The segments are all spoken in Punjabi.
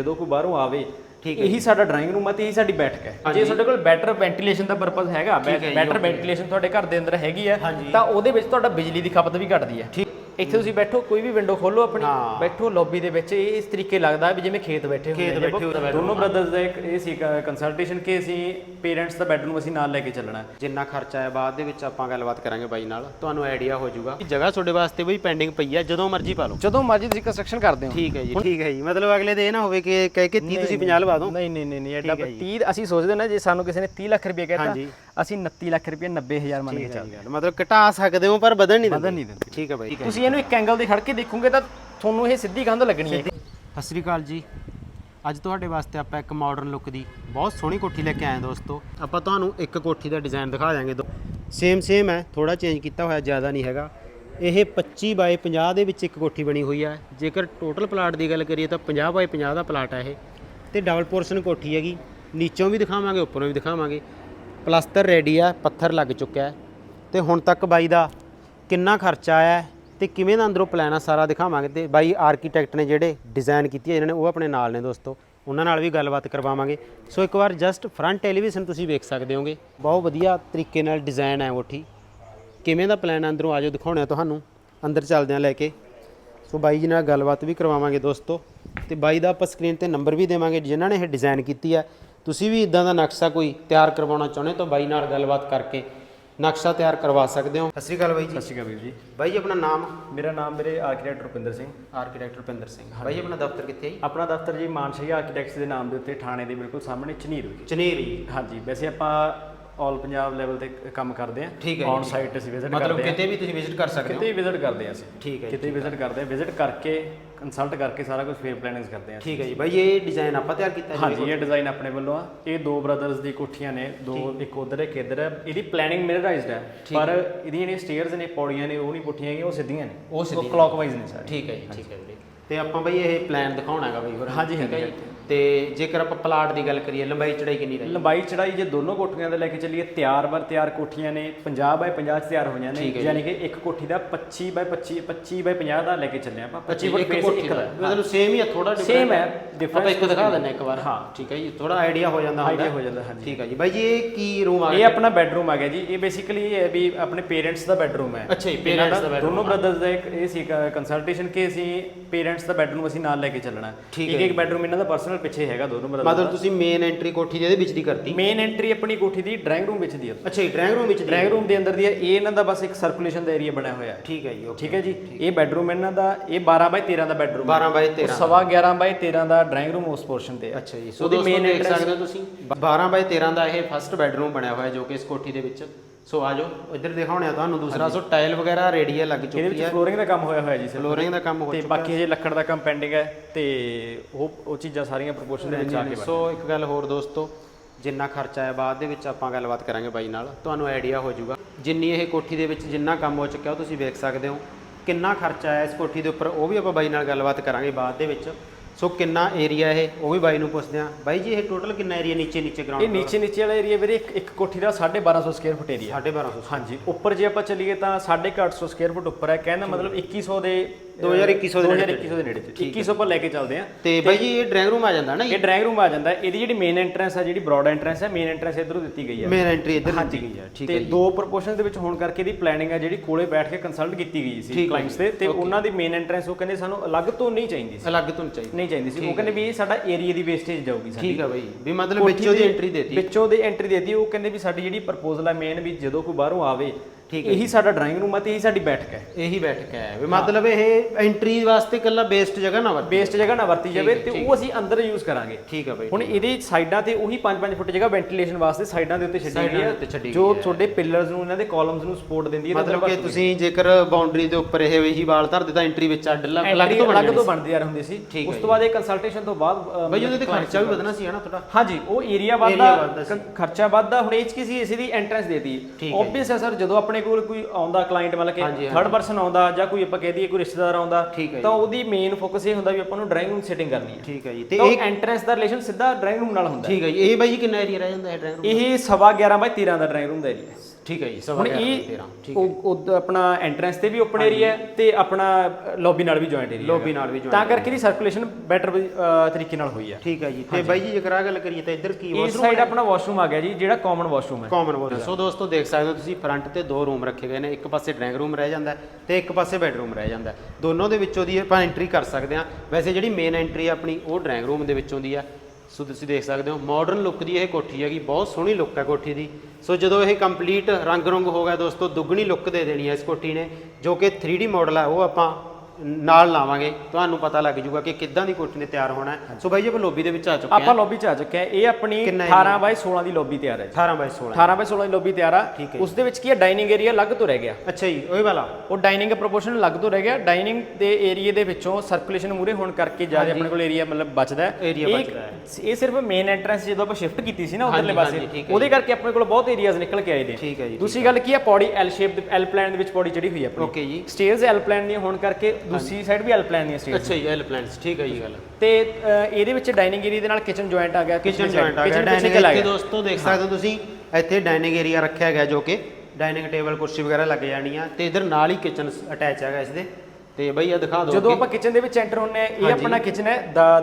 ਜਦੋਂ ਕੋਈ ਬਾਹਰੋਂ ਆਵੇ ਠੀਕ ਹੈ ਇਹੀ ਸਾਡਾ ਡਰਾਇੰਗ ਰੂਮ ਹੈ ਤੇ ਇਹੀ ਸਾਡੀ ਬੈਠਕ ਹੈ। ਜੇ ਤੁਹਾਡੇ ਕੋਲ ਬੈਟਰ ਵੈਂਟੀਲੇਸ਼ਨ ਦਾ ਪਰਪਸ ਹੈਗਾ ਬੈਟਰ ਵੈਂਟੀਲੇਸ਼ਨ ਤੁਹਾਡੇ ਘਰ ਦੇ ਅੰਦਰ ਹੈਗੀ ਹੈ ਤਾਂ ਉਹਦੇ ਵਿੱਚ ਤੁਹਾਡਾ ਬਿਜਲੀ ਦੀ ਖਪਤ ਵੀ ਘਟਦੀ ਹੈ। ਇੱਥੇ ਤੁਸੀਂ ਬੈਠੋ ਕੋਈ ਵੀ ਵਿੰਡੋ ਖੋਲੋ ਆਪਣੀ ਬੈਠੋ ਲੌਬੀ ਦੇ ਵਿੱਚ ਇਹ ਇਸ ਤਰੀਕੇ ਲੱਗਦਾ ਵੀ ਜਿਵੇਂ ਖੇਤ ਬੈਠੇ ਹੁੰਦੇ ਖੇਤ ਨੇ। ਬੈਠੇ ਹੁੰਦੇ ਦੋਨੋਂ ਬ੍ਰਦਰਸ ਦਾ ਇੱਕ ਇਹ ਸੀ ਕੰਸਲਟੇਸ਼ਨ ਕਿ ਅਸੀਂ ਪੇਰੈਂਟਸ ਦਾ ਬੈਡਰੂਮ ਅਸੀਂ ਨਾਲ ਲੈ ਕੇ ਚੱਲਣਾ। ਹੈ। ਜਿੰਨਾ ਖਰਚਾ ਹੈ ਬਾਅਦ ਦੇ ਵਿੱਚ ਆਪਾਂ ਗੱਲਬਾਤ ਕਰਾਂਗੇ ਬਾਈ ਨਾਲ। ਤੁਹਾਨੂੰ ਆਈਡੀਆ ਹੋ ਜਾਊਗਾ। ਕਿ ਜਗ੍ਹਾ ਤੁਹਾਡੇ ਵਾਸਤੇ ਬਈ ਪੈਂਡਿੰਗ ਪਈ ਹੈ ਜਦੋਂ ਮਰਜ਼ੀ ਪਾ ਲਓ। ਜਦੋਂ ਮਰਜ਼ੀ ਤੁਸੀਂ ਕੰਸਟਰਕਸ਼ਨ ਕਰਦੇ ਹੋ। ਠੀਕ ਹੈ ਜੀ। ਠੀਕ ਹੈ ਜੀ। ਮਤਲਬ ਅਗਲੇ ਦੇ ਇਹ ਨਾ ਹੋਵੇ ਕਿ ਕਹਿ ਕੇ 30 ਤੁਸੀਂ 50 ਲਵਾ ਦਿਓ ਨਹੀਂ ਨਹੀਂ ਨਹੀਂ ਐਡਾ 30 ਅਸੀਂ ਸੋਚਦੇ ਨਾ ਜੇ ਸਾਨੂੰ ਕਿਸੇ ਨੇ 30 ਲੱਖ ਰੁਪਏ ਕਹਿਤਾ ਹਾਂਜੀ। ਅਸੀਂ 29 ਲੱਖ ਰੁਪਏ 90000 ਮੰਨ ਕੇ ਚੱਲਦੇ ਗੱਲ ਮਤਲਬ ਘਟਾ ਸਕਦੇ ਹੋ ਪਰ ਵਧਣ ਨਹੀਂ ਦਿੰਦੇ। ਵਧਣ ਨਹੀਂ ਦਿੰਦੇ। ਠੀਕ ਹੈ ਬਾਈ। ਤੁਸੀਂ ਇਹਨੂੰ ਇੱਕ ਐਂਗਲ ਤੇ ਖੜ ਕੇ ਦੇਖੋਗੇ ਤਾਂ ਤੁਹਾਨੂੰ ਇਹ ਸਿੱਧੀ ਕੰਧ ਲੱਗਣੀ ਹੈ। ਸਤਿ ਸ੍ਰੀ ਅਕਾਲ ਜੀ। ਅੱਜ ਤੁਹਾਡੇ ਵਾਸਤੇ ਆਪਾਂ ਇੱਕ ਮਾਡਰਨ ਲੁੱਕ ਦੀ ਬਹੁਤ ਸੋਹਣੀ ਕੋਠੀ ਲੈ ਕੇ ਆਏ ਹਾਂ ਦੋਸਤੋ। ਆਪਾਂ ਤੁਹਾਨੂੰ ਇੱਕ ਕੋਠੀ ਦਾ ਡਿਜ਼ਾਈਨ ਦਿਖਾ ਦਿਆਂਗੇ ਸੇਮ ਸੇਮ ਹੈ ਥੋੜਾ ਚੇਂਜ ਕੀਤਾ ਹੋਇਆ, ਜ਼ਿਆਦਾ ਨਹੀਂ ਹੈਗਾ। ਇਹ 25 ਬਾਏ 50 ਦੇ ਵਿੱਚ ਇੱਕ ਕੋਠੀ ਬਣੀ ਹੋਈ ਹੈ। ਜੇਕਰ ਟੋਟਲ ਪਲਾਟ ਦੀ ਗੱਲ ਕਰੀਏ ਤਾਂ 50 ਬਾਏ 50 ਦਾ ਪਲਾਟ ਹੈ ਇਹ। ਤੇ ਡਬਲ ਪੋਰਸ਼ਨ ਕੋਠੀ ਹੈਗੀ। ਨੀਚੋਂ ਵੀ ਦਿਖਾਵਾਂਗੇ, ਉੱਪਰੋਂ ਵੀ ਦਿਖਾਵਾਂਗੇ। ਪਲਸਤਰ ਰੈਡੀ ਆ ਪੱਥਰ ਲੱਗ ਚੁੱਕਿਆ ਹੈ। ਤੇ ਹੁਣ ਤੱਕ ਬਾਈ ਦਾ ਕਿੰਨਾ ਖਰਚਾ ਆਇਆ ਹੈ? ਤੇ ਕਿਵੇਂ ਦਾ ਅੰਦਰੋਂ ਪਲਾਨ ਆ ਸਾਰਾ ਦਿਖਾਵਾਂਗੇ ਤੇ ਬਾਈ ਆਰਕੀਟੈਕਟ ਨੇ ਜਿਹੜੇ ਡਿਜ਼ਾਈਨ ਕੀਤੀ ਹੈ, ਇਹਨਾਂ ਨੇ ਉਹ ਆਪਣੇ ਨਾਲ ਨੇ ਦੋਸਤੋ। ਉਹਨਾਂ ਨਾਲ ਵੀ ਗੱਲਬਾਤ ਕਰਵਾਵਾਂਗੇ। ਸੋ ਇੱਕ ਵਾਰ ਜਸਟ ਫਰੰਟ ਟੈਲੀਵਿਜ਼ਨ ਤੁਸੀਂ ਵੇਖ ਸਕਦੇ ਹੋਗੇ। ਬਹੁਤ ਵਧੀਆ ਤਰੀਕੇ ਨਾਲ ਡਿਜ਼ਾਈਨ ਹੈ ਕੋਠੀ ਕਿਵੇਂ ਦਾ ਪਲਾਨ ਅੰਦਰੋਂ? ਆਜੋ ਦਿਖਾਉਣਾ ਤੁਹਾਨੂੰ। ਅੰਦਰ ਚੱਲਦੇ ਹਾਂ ਲੈ ਕੇ। ਸੋ ਬਾਈ ਜੀ ਨਾਲ ਗੱਲਬਾਤ ਵੀ ਕਰਵਾਵਾਂਗੇ ਦੋਸਤੋ। ਤੇ ਬਾਈ ਦਾ ਆਪਾਂ ਸਕਰੀਨ ਤੇ ਨੰਬਰ ਵੀ ਦੇਵਾਂਗੇ ਜਿਨ੍ਹਾਂ ਨੇ ਇਹ ਡਿਜ਼ਾਈਨ ਕੀਤੀ ਹੈ। ਤੁਸੀਂ ਵੀ ਇਦਾਂ ਦਾ ਨਕਸ਼ਾ ਕੋਈ ਤਿਆਰ ਕਰਵਾਉਣਾ ਚਾਹੁੰਦੇ ਤਾਂ ਬਾਈ ਨਾਲ ਗੱਲਬਾਤ ਕਰਕੇ ਨਕਸ਼ਾ ਤਿਆਰ ਕਰਵਾ ਸਕਦੇ ਹੋ। ਸਤਿ ਸ਼੍ਰੀ ਅਕਾਲ ਬਾਈ ਜੀ। ਸਤਿ ਸ਼੍ਰੀ ਅਕਾਲ ਵੀਰ ਜੀ। ਬਾਈ ਜੀ ਆਪਣਾ ਨਾਮ? ਮੇਰਾ ਨਾਮ ਮੇਰੇ ਆਰਕੀਟੈਕਟ ਰੁਪਿੰਦਰ ਸਿੰਘ। ਆਰਕੀਟੈਕਟ ਰੁਪਿੰਦਰ ਸਿੰਘ। ਬਾਈ ਜੀ ਆਪਣਾ ਦਫ਼ਤਰ ਕਿੱਥੇ ਹੈ ਜੀ? ਆਪਣਾ ਦਫ਼ਤਰ ਜੀ ਮਾਨਸ਼ਾਹੀ ਆਰਕੀਟੈਕਟਸ ਦੇ ਨਾਮ ਦੇ ਉੱਤੇ ਥਾਣੇ ਦੇ ਬਿਲਕੁਲ ਸਾਹਮਣੇ ਚਨੀਰ ਵਿੱਚ ਚਨੇਰੀ ਹਾਂਜੀ ਵੈਸੇ ਆਪਾਂ ਆਲ ਪੰਜਾਬ ਲੈਵਲ ਤੇ ਕੰਮ ਕਰਦੇ ਹਾਂ ਠੀਕ ਹੈ ਜੀ, ਔਨ ਠੀਕ ਸਾਈਟ ਅਸੀਂ ਵਿਜ਼ਿਟ ਮਤਲਬ ਕਰਦੇ ਹਾਂ ਕਿਤੇ ਵੀ ਤੁਸੀਂ ਵਿਜ਼ਿਟ ਕਰ ਸਕਦੇ ਹੋ? ਕਿਤੇ ਵਿਜ਼ਿਟ ਕਰਦੇ ਹਾਂ ਅਸੀਂ। ਠੀਕ ਹੈ ਜੀ, ਕਿਤੇ ਵਿਜ਼ਿਟ ਕਰਦੇ ਹਾਂ ਵਿਜ਼ਿਟ ਕਰਕੇ ਕੰਸਲਟ ਕਰਕੇ ਸਾਰਾ ਕੁਝ ਫੇਰ ਪਲੈਨਿੰਗਸ ਕਰਦੇ ਹਾਂ ਠੀਕ ਹੈ ਜੀ ਬਾਈ ਇਹ ਡਿਜ਼ਾਈਨ ਆਪਾਂ ਤਿਆਰ ਕੀਤਾ ਜੀ? ਹਾਂਜੀ ਇਹ ਡਿਜ਼ਾਈਨ ਆਪਣੇ ਵੱਲੋਂ ਆ। ਇਹ ਦੋ ਬ੍ਰਦਰਸ ਦੀ ਕੋਠੀਆਂ ਨੇ ਦੋ ਇੱਕ ਉਧਰ ਇੱਕ ਇੱਧਰ। ਹੈ ਇਹਦੀ ਪਲੈਨਿੰਗ ਮਿਰਰਾਈਜ਼ਡ ਹੈ ਪਰ ਇਹਦੀਆਂ ਜਿਹੜੀਆਂ ਸਟੇਅਰਸ ਨੇ ਪੌੜੀਆਂ ਨੇ ਉਹ ਨਹੀਂ ਪੁੱਠੀਆਂ ਹੈਗੀਆਂ ਉਹ ਸਿੱਧੀਆਂ ਨੇ। ਉਹ ਸਿੱਧੀਆਂ ਕਲੌਕਵਾਈਜ਼ ਨੇ ਸਾਰੇ। ਠੀਕ ਹੈ ਜੀ ਠੀਕ ਹੈ ਵੀਰੇ। ਤੇ ਆਪਾਂ ਬਈ ਇਹ ਪਲਾਨ ਦਿਖਾਉਣਾ ਹੈਗਾ ਬਈ ਹੋਰ ਹਾਂਜੀ, ਠੀਕ ਹੈ ਹਾਂਜੀ। ਜੀ? ਤੇ ਜੇਕਰ ਆਪਾਂ ਪਲਾਟ ਦੀ ਗੱਲ ਕਰੀਏ ਲੰਬਾਈ ਚੜਾਈ ਕਿੰਨੀ ਰਹੀ? ਲੰਬਾਈ ਚੜਾਈ ਜੇ ਦੋਨੋਂ ਕੋਠੀਆਂ ਦੇ ਲੈ ਕੇ ਚੱਲੀਏ ਤਿਆਰ ਬਰ ਤਿਆਰ ਕੋਠੀਆਂ ਨੇ 50 ਬਾਏ 50 ਚ ਤਿਆਰ ਹੋਈਆਂ ਨੇ ਯਾਨੀ ਕਿ ਇੱਕ ਕੋਠੀ ਦਾ 25 ਬਾਏ 25 25 ਬਾਏ 50 ਦਾ ਲੈ ਕੇ ਚੱਲੇ ਆਪਾਂ 25 ਫੁੱਟ ਇੱਕ ਦਾ। ਮਤਲਬ ਸੇਮ ਹੀ ਹੈ ਥੋੜਾ Same ਹੈ, ਆਪਾਂ difference ਇੱਕ ਦਿਖਾ ਦਿੰਨੇ ਇੱਕ ਵਾਰ। ਹਾਂ। ਠੀਕ ਹੈ ਜੀ ਥੋੜਾ ਆਈਡੀਆ ਹੋ ਜਾਂਦਾ ਹੁੰਦਾ। ਆਈਡੀਆ ਹੋ ਜਾਂਦਾ ਹਾਂਜੀ। ਠੀਕ ਹੈ ਜੀ। ਬਾਈ ਜੀ ਇਹ ਕੀ ਰੂਮ ਆ ਇਹ ਆਪਣਾ ਬੈਡਰੂਮ ਆ ਗਿਆ ਜੀ। ਇਹ ਬੇਸਿਕਲੀ ਇਹ ਹੈ ਵੀ ਆਪਣੇ ਪੇਰੈਂਟਸ ਦਾ ਬੈਡਰੂਮ ਹੈ। ਅੱਛਾ ਜੀ, parents ਦਾ bedroom ਦੋਨੋਂ ਬ੍ਰਦਰਸ ਦਾ ਇੱਕ ਇਹ ਸੀ ਕੰਸਲਟੇਸ਼ਨ ਕਿ ਅਸੀਂ ਪੇਰੈਂਟਸ ਦਾ ਬੈਡਰੂਮ ਅਸੀਂ ਨਾਲ ਲੈ ਕੇ ਚੱਲਣਾ ਇੱਕ ਇੱਕ ਬੈਡਰੂਮ ਇਹਨਾਂ ਦਾ ਪਰਸਨਲ ਪਿੱਛੇ ਹੈਗਾ ਦੋਨੋਂ ਬ੍ਰਦਰਸ ਮਤਲਬ ਤੁਸੀਂ ਮੇਨ ਐਂਟਰੀ ਕੋਠੀ ਦੇ ਵਿੱਚ ਦੀ ਕਰਤੀ। ਮੇਨ ਐਂਟਰੀ ਆਪਣੀ ਕੋਠੀ ਦੀ ਡਰਾਇੰਗ ਰੂਮ ਵਿੱਚ ਦੀ ਹੈ ਅੱਛਾ ਜੀ ਡਰਾਇੰਗ ਰੂਮ ਵਿੱਚ ਦੀ ਡਰਾਇੰਗ ਰੂਮ ਦੇ ਅੰਦਰ ਦੀ ਹੈ ਇਹ ਇਹਨਾਂ ਦਾ ਬਸ ਇੱਕ ਸਰਕੂਲੇਸ਼ਨ ਦਾ ਏਰੀਆ ਬਣਿਆ ਹੋਇਆ ਹੈ। ਠੀਕ ਹੈ ਜੀ ਠੀਕ ਹੈ ਜੀ? ਇਹ ਬੈਡਰੂਮ ਇਹਨਾਂ ਦਾ ਇਹ 12 ਬਾਈ 13 ਦਾ ਬੈਡਰੂਮ 12 ਬਾਈ 13 ਸਵਾ 11 ਬਾਈ 13 ਦਾ ਡਰਾਇੰਗ ਰੂਮ ਉਸ ਪੋਰਸ਼ਨ ਤੇ ਅੱਛਾ ਜੀ ਸੋ ਦੋਸਤੋ ਦੇਖ ਸਕਦੇ ਹੋ ਤੁਸੀਂ। 12 ਬਾਈ 13 ਦਾ ਇਹ ਫਸਟ ਬੈਡਰੂਮ ਬਣਿਆ ਹੋਇਆ ਜੋ ਕਿ ਇਸ ਕੋਠੀ ਦੇ ਵਿੱਚ। ਸੋ ਆਜੋ ਇੱਧਰ ਦਿਖਾਉਣੇ ਆ ਤੁਹਾਨੂੰ ਦੂਸਰਾ। ਸੋ ਟਾਇਲ ਵਗੈਰਾ ਰੇਡੀਆ ਲੱਗ ਇਹਦੇ ਚੁੱਕੀ ਵਿੱਚ ਹੈ। ਫਲੋਰਿੰਗ ਦਾ ਕੰਮ ਹੋਇਆ ਹੋਇਆ ਜੀ ਸਿਰ ਫਲੋਰਿੰਗ ਦਾ ਕੰਮ ਹੋ ਤੇ ਚੁੱਕਾ। ਬਾਕੀ ਹਜੇ ਲੱਕੜ ਦਾ ਕੰਮ ਪੈਂਡਿੰਗ ਹੈ ਤੇ ਉਹ ਉਹ ਚੀਜ਼ਾਂ ਸਾਰੀਆਂ ਪ੍ਰੋਪੋਰਸ਼ਨ ਦੇ ਵਿੱਚ ਆ ਕੇ ਸੋ ਇੱਕ ਗੱਲ ਹੋਰ ਦੋਸਤੋ ਜਿੰਨਾ ਖਰਚਾ ਹੈ ਬਾਅਦ ਦੇ ਵਿੱਚ ਆਪਾਂ ਗੱਲਬਾਤ ਕਰਾਂਗੇ ਬਾਈ ਨਾਲ। ਤੁਹਾਨੂੰ ਆਈਡੀਆ ਹੋ ਜਾਊਗਾ। ਜਿੰਨੀ ਇਹ ਕੋਠੀ ਦੇ ਵਿੱਚ ਜਿੰਨਾ ਕੰਮ ਹੋ ਚੁੱਕਿਆ ਉਹ ਤੁਸੀਂ ਵੇਖ ਸਕਦੇ ਹੋ। ਕਿੰਨਾ ਖਰਚਾ ਆਇਆ ਇਸ ਕੋਠੀ ਦੇ ਉੱਪਰ ਉਹ ਵੀ ਆਪਾਂ ਬਾਈ ਨਾਲ ਗੱਲਬਾਤ ਕਰਾਂਗੇ ਬਾਅਦ ਦੇ ਵਿੱਚ। ਸੋ ਕਿੰਨਾ ਏਰੀਆ ਇਹ? ਉਹ ਵੀ ਬਾਈ ਨੂੰ ਪੁੱਛਦੇ ਆ ਬਾਈ ਜੀ ਇਹ ਟੋਟਲ ਕਿੰਨਾ ਏਰੀਆ ਨੀਚੇ ਨੀਚੇ ਇਹ ਗਰਾਊਂਡ ਨੀਚੇ ਨੀਚੇ ਵਾਲਾ ਏਰੀਆ ਵੀਰੇ ਇੱਕ ਇੱਕ ਕੋਠੀ ਦਾ 1250 ਸਕੁਅਰ ਫੁੱਟ ਏਰੀਆ 1250 ਹਾਂਜੀ ਉੱਪਰ ਜੇ ਆਪਾਂ ਚੱਲੀਏ ਤਾਂ 850 ਸਕੁਅਰ ਫੁੱਟ ਉੱਪਰ ਹੈ। ਕਹਿੰਦਾ ਮਤਲਬ 2100 ਦੇ 2100 ਦੇ ਨੇੜੇ 2100 ਦੇ ਨੇੜੇ 2100 ਪਰ ਲੈ ਕੇ ਚੱਲਦੇ ਆ ਤੇ ਬਾਈ ਜੀ ਇਹ ਡਰਾਇੰਗ ਰੂਮ ਆ ਜਾਂਦਾ ਨਾ ਇਹ ਡਰਾਇੰਗ ਰੂਮ ਆ ਜਾਂਦਾ। ਹੈ। ਇਹਦੀ ਜਿਹੜੀ ਮੇਨ ਐਂਟਰੈਂਸ ਹੈ ਜਿਹੜੀ ਬ੍ਰੌਡ ਐਂਟਰੈਂਸ ਹੈ ਮੇਨ ਐਂਟਰੈਂਸ ਇਧਰੋਂ ਦਿੱਤੀ ਗਈ ਹੈ ਮੇਨ ਐਂਟਰੀ ਇੱਧਰ ਦਿੱਤੀ ਗਈ ਹੈ ਠੀਕ ਤੇ ਦੋ ਪ੍ਰੋਪੋਰਸ਼ਨ ਦੇ ਵਿੱਚ ਹੋਣ ਕਰਕੇ ਇਹਦੀ ਪਲੈਨਿੰਗ ਹੈ ਜਿਹੜੀ ਕੋਲੇ ਬੈਠ ਕੇ ਕੰਸਲਟ ਕੀਤੀ ਗਈ ਸੀ ਕਲਾਇੰਟਸ ਦੇ ਤੇ। ਉਹਨਾਂ ਦੀ ਮੇਨ ਐਂਟਰੈਂਸ ਉਹ ਕਹਿੰਦੇ ਸਾਨੂੰ ਅਲੱਗ ਤੋਂ ਨਹੀਂ ਚਾਹੀਦੀ ਸੀ। ਅਲੱਗ ਤੋਂ ਨਹੀਂ ਚਾਹੀਦੀ। ਨਹੀਂ ਚਾਹੀਦੀ ਸੀ। ਉਹ ਕਹਿੰਦੇ ਵੀ ਇਹ ਸਾਡਾ ਏਰੀਆ ਦੀ ਵੇਸਟੇਜ ਜਾਊਗੀ ਸਾਡੀ। ਠੀਕ ਆ ਬਾਈ। ਵੀ ਮਤਲਬ ਵਿੱਚੋਂ ਦੀ ਐਂਟਰੀ ਦੇਤੀ। ਵਿੱਚੋਂ ਦੀ ਐਂਟਰੀ ਦੇਤੀ। ਉਹ ਕਹਿੰਦੇ ਵੀ ਸਾਡੀ ਜਿਹੜੀ ਪ੍ਰਪੋਜ਼ਲ ਹੈ ਮੇਨ ਵੀ ਜਦੋਂ ਕੋਈ ਬਾਹਰੋਂ ਆਵੇ ਇਹੀ ਸਾਡਾ ਡਰਾਇੰਗ ਰੂਮ ਹੈ ਤੇ ਇਹੀ ਸਾਡੀ ਬੈਠਕ ਹੈ। ਇਹੀ ਬੈਠਕ ਹੈ। ਵੀ ਮਤਲਬ ਇਹ ਐਂਟਰੀ ਵਾਸਤੇ ਇਕੱਲਾ ਬੇਸਡ ਜਗ੍ਹਾ ਨਾ ਵਰਤੇ ਵੇਸਟ ਜਗ੍ਹਾ ਨਾ ਵਰਤੀ ਜਾਵੇ ਤੇ ਉਹ ਅਸੀਂ ਅੰਦਰ ਯੂਜ਼ ਕਰਾਂਗੇ। ਠੀਕ ਆ ਬਾਈ ਹੁਣ ਇਹਦੇ ਸਾਈਡਾਂ ਤੇ ਉਹੀ 5-5 ਫੁੱਟ ਜਗ੍ਹਾ ਵੈਂਟੀਲੇਸ਼ਨ ਵਾਸਤੇ ਸਾਈਡਾਂ ਦੇ ਉੱਤੇ ਛੱਡੀ ਗਈ ਹੈ। ਜੋ ਤੁਹਾਡੇ ਪਿਲਰਸ ਨੂੰ ਇਹਨਾਂ ਦੇ ਕਾਲਮਸ ਨੂੰ ਸਪੋਰਟ ਦਿੰਦੀ ਹੈ ਮਤਲਬ ਕਿ ਤੁਸੀਂ ਜੇਕਰ ਬਾਉਂਡਰੀ ਦੇ ਉੱਪਰ ਇਹ ਇਹੀ ਵਾਲ ਧਰਦੇ ਤਾਂ ਐਂਟਰੀ ਵਿੱਚ ਅੱਡ ਲੱਗ ਅਲੱਗ ਤੋਂ ਅਲੱਗ ਤੋਂ ਬਣਦੀ ਆ ਹੁੰਦੀ ਸੀ। ਠੀਕ ਉਸ ਤੋਂ ਬਾਅਦ ਇਹ ਕੰਸਲਟੇਸ਼ਨ ਤੋਂ ਬਾਅਦ ਬਾਈ ਉਹਦੇ ਤੇ ਖਰਚਾ ਵੀ ਵਧਣਾ ਸੀ ਹਨਾ ਥੋੜਾ ਹਾਂਜੀ ਉਹ ਏਰੀਆ ਵੱਧਦਾ ਖਰਚਾ ਵੱਧਦਾ ਹੁਣ ਇਹ 'ਚ ਕੀ ਸੀ ਇਸੇ ਦੀ ਐਂਟਰੈਂਸ ਦੇਤੀ। ਠੀਕ ਹੈ ਆਬਵੀਅਸ ਹੈ ਸਰ ਜਦੋਂ ਆਪਣੇ ਕੋਲ ਕੋਈ ਆਉਂਦਾ ਕਲਾਇੰਟ ਮਤਲਬ ਕਿ ਥਰਡ ਪਰਸਨ ਆਉਂਦਾ ਜਾਂ ਕੋਈ ਆਪਾਂ ਕਹਿ ਦਈਏ ਕੋਈ ਰਿਸ਼ਤੇਦਾਰ ਆਉਂਦਾ ਤਾਂ ਉਹਦੀ ਮੇਨ ਫੋਕਸ ਇਹ ਹੁੰਦਾ ਵੀ ਆਪਾਂ ਨੂੰ ਡਰਾਇੰਗ ਰੂਮ ਸੈਟਿੰਗ ਕਰਨੀ ਹੈ। ਠੀਕ ਹੈ ਜੀ। ਤੇ ਇਹ ਐਂਟਰੈਂਸ ਦਾ ਰਿਲੇਸ਼ਨ ਸਿੱਧਾ ਡਰਾਇੰਗ ਰੂਮ ਨਾਲ ਹੁੰਦਾ। ਠੀਕ ਹੈ ਜੀ। ਇਹ ਬਾਈ ਜੀ ਕਿੰਨਾ ਏਰੀਆ ਰਹਿ ਜਾਂਦਾ ਹੈ ਡਰਾਇੰਗ ਰੂਮ ਇਹ ਸਵਾ 11 ਬਾਈ 13 ਦਾ ਡਰਾਇੰਗ ਰੂਮ ਦਾ ਏਰੀਆ ਠੀਕ ਹੈ ਜੀ ਸਵਾ ਹੁਣ 11 ਇਹ 13 ਠੀਕ ਉਹ ਉਹ ਆਪਣਾ ਐਂਟਰੈਂਸ ਤੇ ਵੀ ਓਪਨ ਏਰੀਆ ਹੈ ਤੇ ਆਪਣਾ ਲੌਬੀ ਨਾਲ ਵੀ ਜੁਆਇੰਟ ਏਰੀਆ ਲੌਬੀ ਨਾਲ ਵੀ joint ਤਾਂ ਕਰਕੇ ਇਹਦੀ ਸਰਕੂਲੇਸ਼ਨ ਬੈਟਰ ਤਰੀਕੇ ਨਾਲ ਹੋਈ ਹੈ। ਠੀਕ ਹੈ ਜੀ ਤੇ ਬਾਈ ਜੀ ਜੇਕਰ ਆ ਗੱਲ ਕਰੀਏ ਤਾਂ ਇੱਧਰ ਕੀ ਇਸ ਸਾਈਡ ਆਪਣਾ ਵਾਸ਼ਰੂਮ ਆ ਗਿਆ ਜੀ ਜਿਹੜਾ ਕਾਮਨ ਵਾਸ਼ਰੂਮ ਹੈ। ਕਾਮਨ ਵਾਲ ਸੋ ਦੋਸਤੋ ਦੇਖ ਸਕਦੇ ਹੋ ਤੁਸੀਂ ਫਰੰਟ ਤੇ ਦੋ ਰੂਮ ਰੱਖੇ ਗਏ ਨੇ ਇੱਕ ਪਾਸੇ ਡਰਾਇੰਗ ਰੂਮ ਰਹਿ ਜਾਂਦਾ ਹੈ ਤੇ ਇੱਕ ਪਾਸੇ ਬੈਡਰੂਮ ਰਹਿ ਜਾਂਦਾ ਹੈ। ਦੋਨੋਂ ਦੇ ਵਿੱਚੋਂ ਦੀ ਆਪਾਂ ਐਂਟਰੀ ਕਰ ਸਕਦੇ ਹਾਂ। ਵੈਸੇ ਜਿਹੜੀ ਮੇਨ ਐਂਟਰੀ ਆਪਣੀ ਉਹ ਡਰਾਇੰਗ ਰੂਮ ਦੇ ਵਿੱਚੋਂ ਦੀ ਆ ਸੋ ਤੁਸੀਂ ਦੇਖ ਸਕਦੇ ਹੋ ਮਾਡਰਨ ਲੁੱਕ ਦੀ ਇਹ ਕੋਠੀ ਹੈਗੀ, ਬਹੁਤ ਸੋਹਣੀ ਲੁੱਕ ਹੈ ਕੋਠੀ ਦੀ। ਸੋ ਜਦੋਂ ਇਹ ਕੰਪਲੀਟ ਰੰਗ ਰੰਗ ਹੋ ਗਿਆ ਦੋਸਤੋ, ਦੁੱਗਣੀ ਲੁੱਕ ਦੇ ਦੇਣੀ ਹੈ ਇਸ ਕੋਠੀ ਨੇ, ਜੋ ਕਿ 3D ਮਾਡਲ ਹੈ, ਉਹ ਆਪਾਂ ਨਾਲ ਲਾਵਾਂਗੇ ਤੁਹਾਨੂੰ ਪਤਾ ਲੱਗ ਜੂਗਾ ਕਿ ਕਿੱਦਾਂ ਦੀ ਕੋਠੀ ਨੇ ਤਿਆਰ ਹੋਣਾ ਹੈ। ਸੋ ਬਾਈ ਜੀ ਆਪਾਂ ਲੌਬੀ ਦੇ ਵਿੱਚ ਆ ਚੁੱਕੇ ਆਪਾਂ ਹਾਂ। ਲੌਬੀ ਚ ਆ ਚੁੱਕੇ ਹਾਂ। ਇਹ ਆਪਣੀ ਕਿੰਨਾ 18 ਬਾਈ 16 ਦੀ ਲੌਬੀ ਤਿਆਰ ਹੈ ਜੀ। 18 ਬਾਈ 16 18 ਬਾਈ 16 ਦੀ ਲੌਬੀ ਤਿਆਰ ਆ। ਠੀਕ ਹੈ। ਉਸ ਦੇ ਵਿੱਚ ਕੀ ਹੈ? ਡਾਈਨਿੰਗ ਏਰੀਆ ਅਲੱਗ ਤੋਂ ਰਹਿ ਗਿਆ। ਅੱਛਾ ਜੀ ਉਹੀ ਵਾਲਾ। ਉਹ ਡਾਈਨਿੰਗ ਪ੍ਰੋਪੋਰਸ਼ਨ ਅਲੱਗ ਤੋਂ ਰਹਿ ਗਿਆ। ਡਾਈਨਿੰਗ ਦੇ ਏਰੀਆ ਦੇ ਵਿੱਚੋਂ ਸਰਕੂਲੇਸ਼ਨ ਮੂਰੇ ਹੋਣ ਕਰਕੇ ਜ਼ਿਆਦਾ ਆਪਣੇ ਕੋਲ ਏਰੀਆ ਮਤਲਬ ਬਚਦਾ ਹੈ। Area ਇਹ- ਬਚਦਾ ਹੈ। ਇਹ ਸਿਰਫ ਮੇਨ ਐਂਟਰੈਂਸ ਜਦੋਂ ਆਪਾਂ ਸ਼ਿਫਟ ਕੀਤੀ ਸੀ ਨਾ ਉਧਰਲੇ ਪਾਸੇ ਹਾਂਜੀ, ਠੀਕ ਹੈ ਉਹਦੇ ਕਰਕੇ ਆਪਣੇ ਕੋਲ ਬਹੁਤ ਏਰੀਆਜ਼ ਨਿਕਲ ਕੇ ਆਏ ਨੇ। ਠੀਕ ਹੈ ਜੀ, ਦੂਸਰੀ ਗੱਲ ਕੀ ਹੈ? ਪੌੜੀ ਐਲ ਸ਼ੇਪ ਐਲ ਪਲਾਨ ਦੇ ਵਿੱਚ ਪੌੜੀ ਚੜੀ ਹੋਈ ਹੈ ਆਪਣੀ। ਓਕੇ ਜੀ। ਸਟੇਅਰਸ ਐਲ ਪਲਾਨ ਦੀਆਂ ਹੋਣ ਕਰਕੇ ਦੂਸਰੀ ਸਾਈਡ ਵੀ ਐਲ ਪਲਾਨ ਦੀਆਂ ਸਟੇਅਰਸ ਅੱਛਾ ਜੀ ਐਲ ਪਲਾਨਸ ਠੀਕ ਹੈ ਜੀ ਗੱਲ। ਤੇ ਅ, ਇਹਦੇ ਵਿੱਚ ਡਾਈਨਿੰਗ ਏਰੀਆ ਦੇ ਨਾਲ ਕਿਚਨ ਜੁਆਇੰਟ ਆ ਗਿਆ ਕਿਚਨ ਜੁਆਇੰਟ ਆ ਗਿਆ। ਡਾਈਨਿੰਗ ਇੱਥੇ ਦੋਸਤੋ ਦੇਖ ਸਕਦੇ ਹੋ ਤੁਸੀਂ ਇੱਥੇ ਡਾਈਨਿੰਗ ਏਰੀਆ ਰੱਖਿਆ ਗਿਆ ਜੋ ਕਿ ਡਾਈਨਿੰਗ ਟੇਬਲ ਕੁਰਸੀ ਵਗੈਰਾ ਲੱਗ ਜਾਣੀਆਂ ਤੇ ਇਧਰ ਨਾਲ ਹੀ ਕਿਚਨ ਅਟੈਚ ਹੈਗਾ ਇਸ ਦੇ। ਤੇ ਬਈ ਆ ਦਿਖਾ ਦਿਓ ਜਦੋਂ ਆਪਾਂ ਕਿਚਨ ਦੇ ਵਿੱਚ ਐਂਟਰ ਹੁੰਨੇ ਆ ਇਹ ਆਪਣਾ ਕਿਚਨ ਹੈ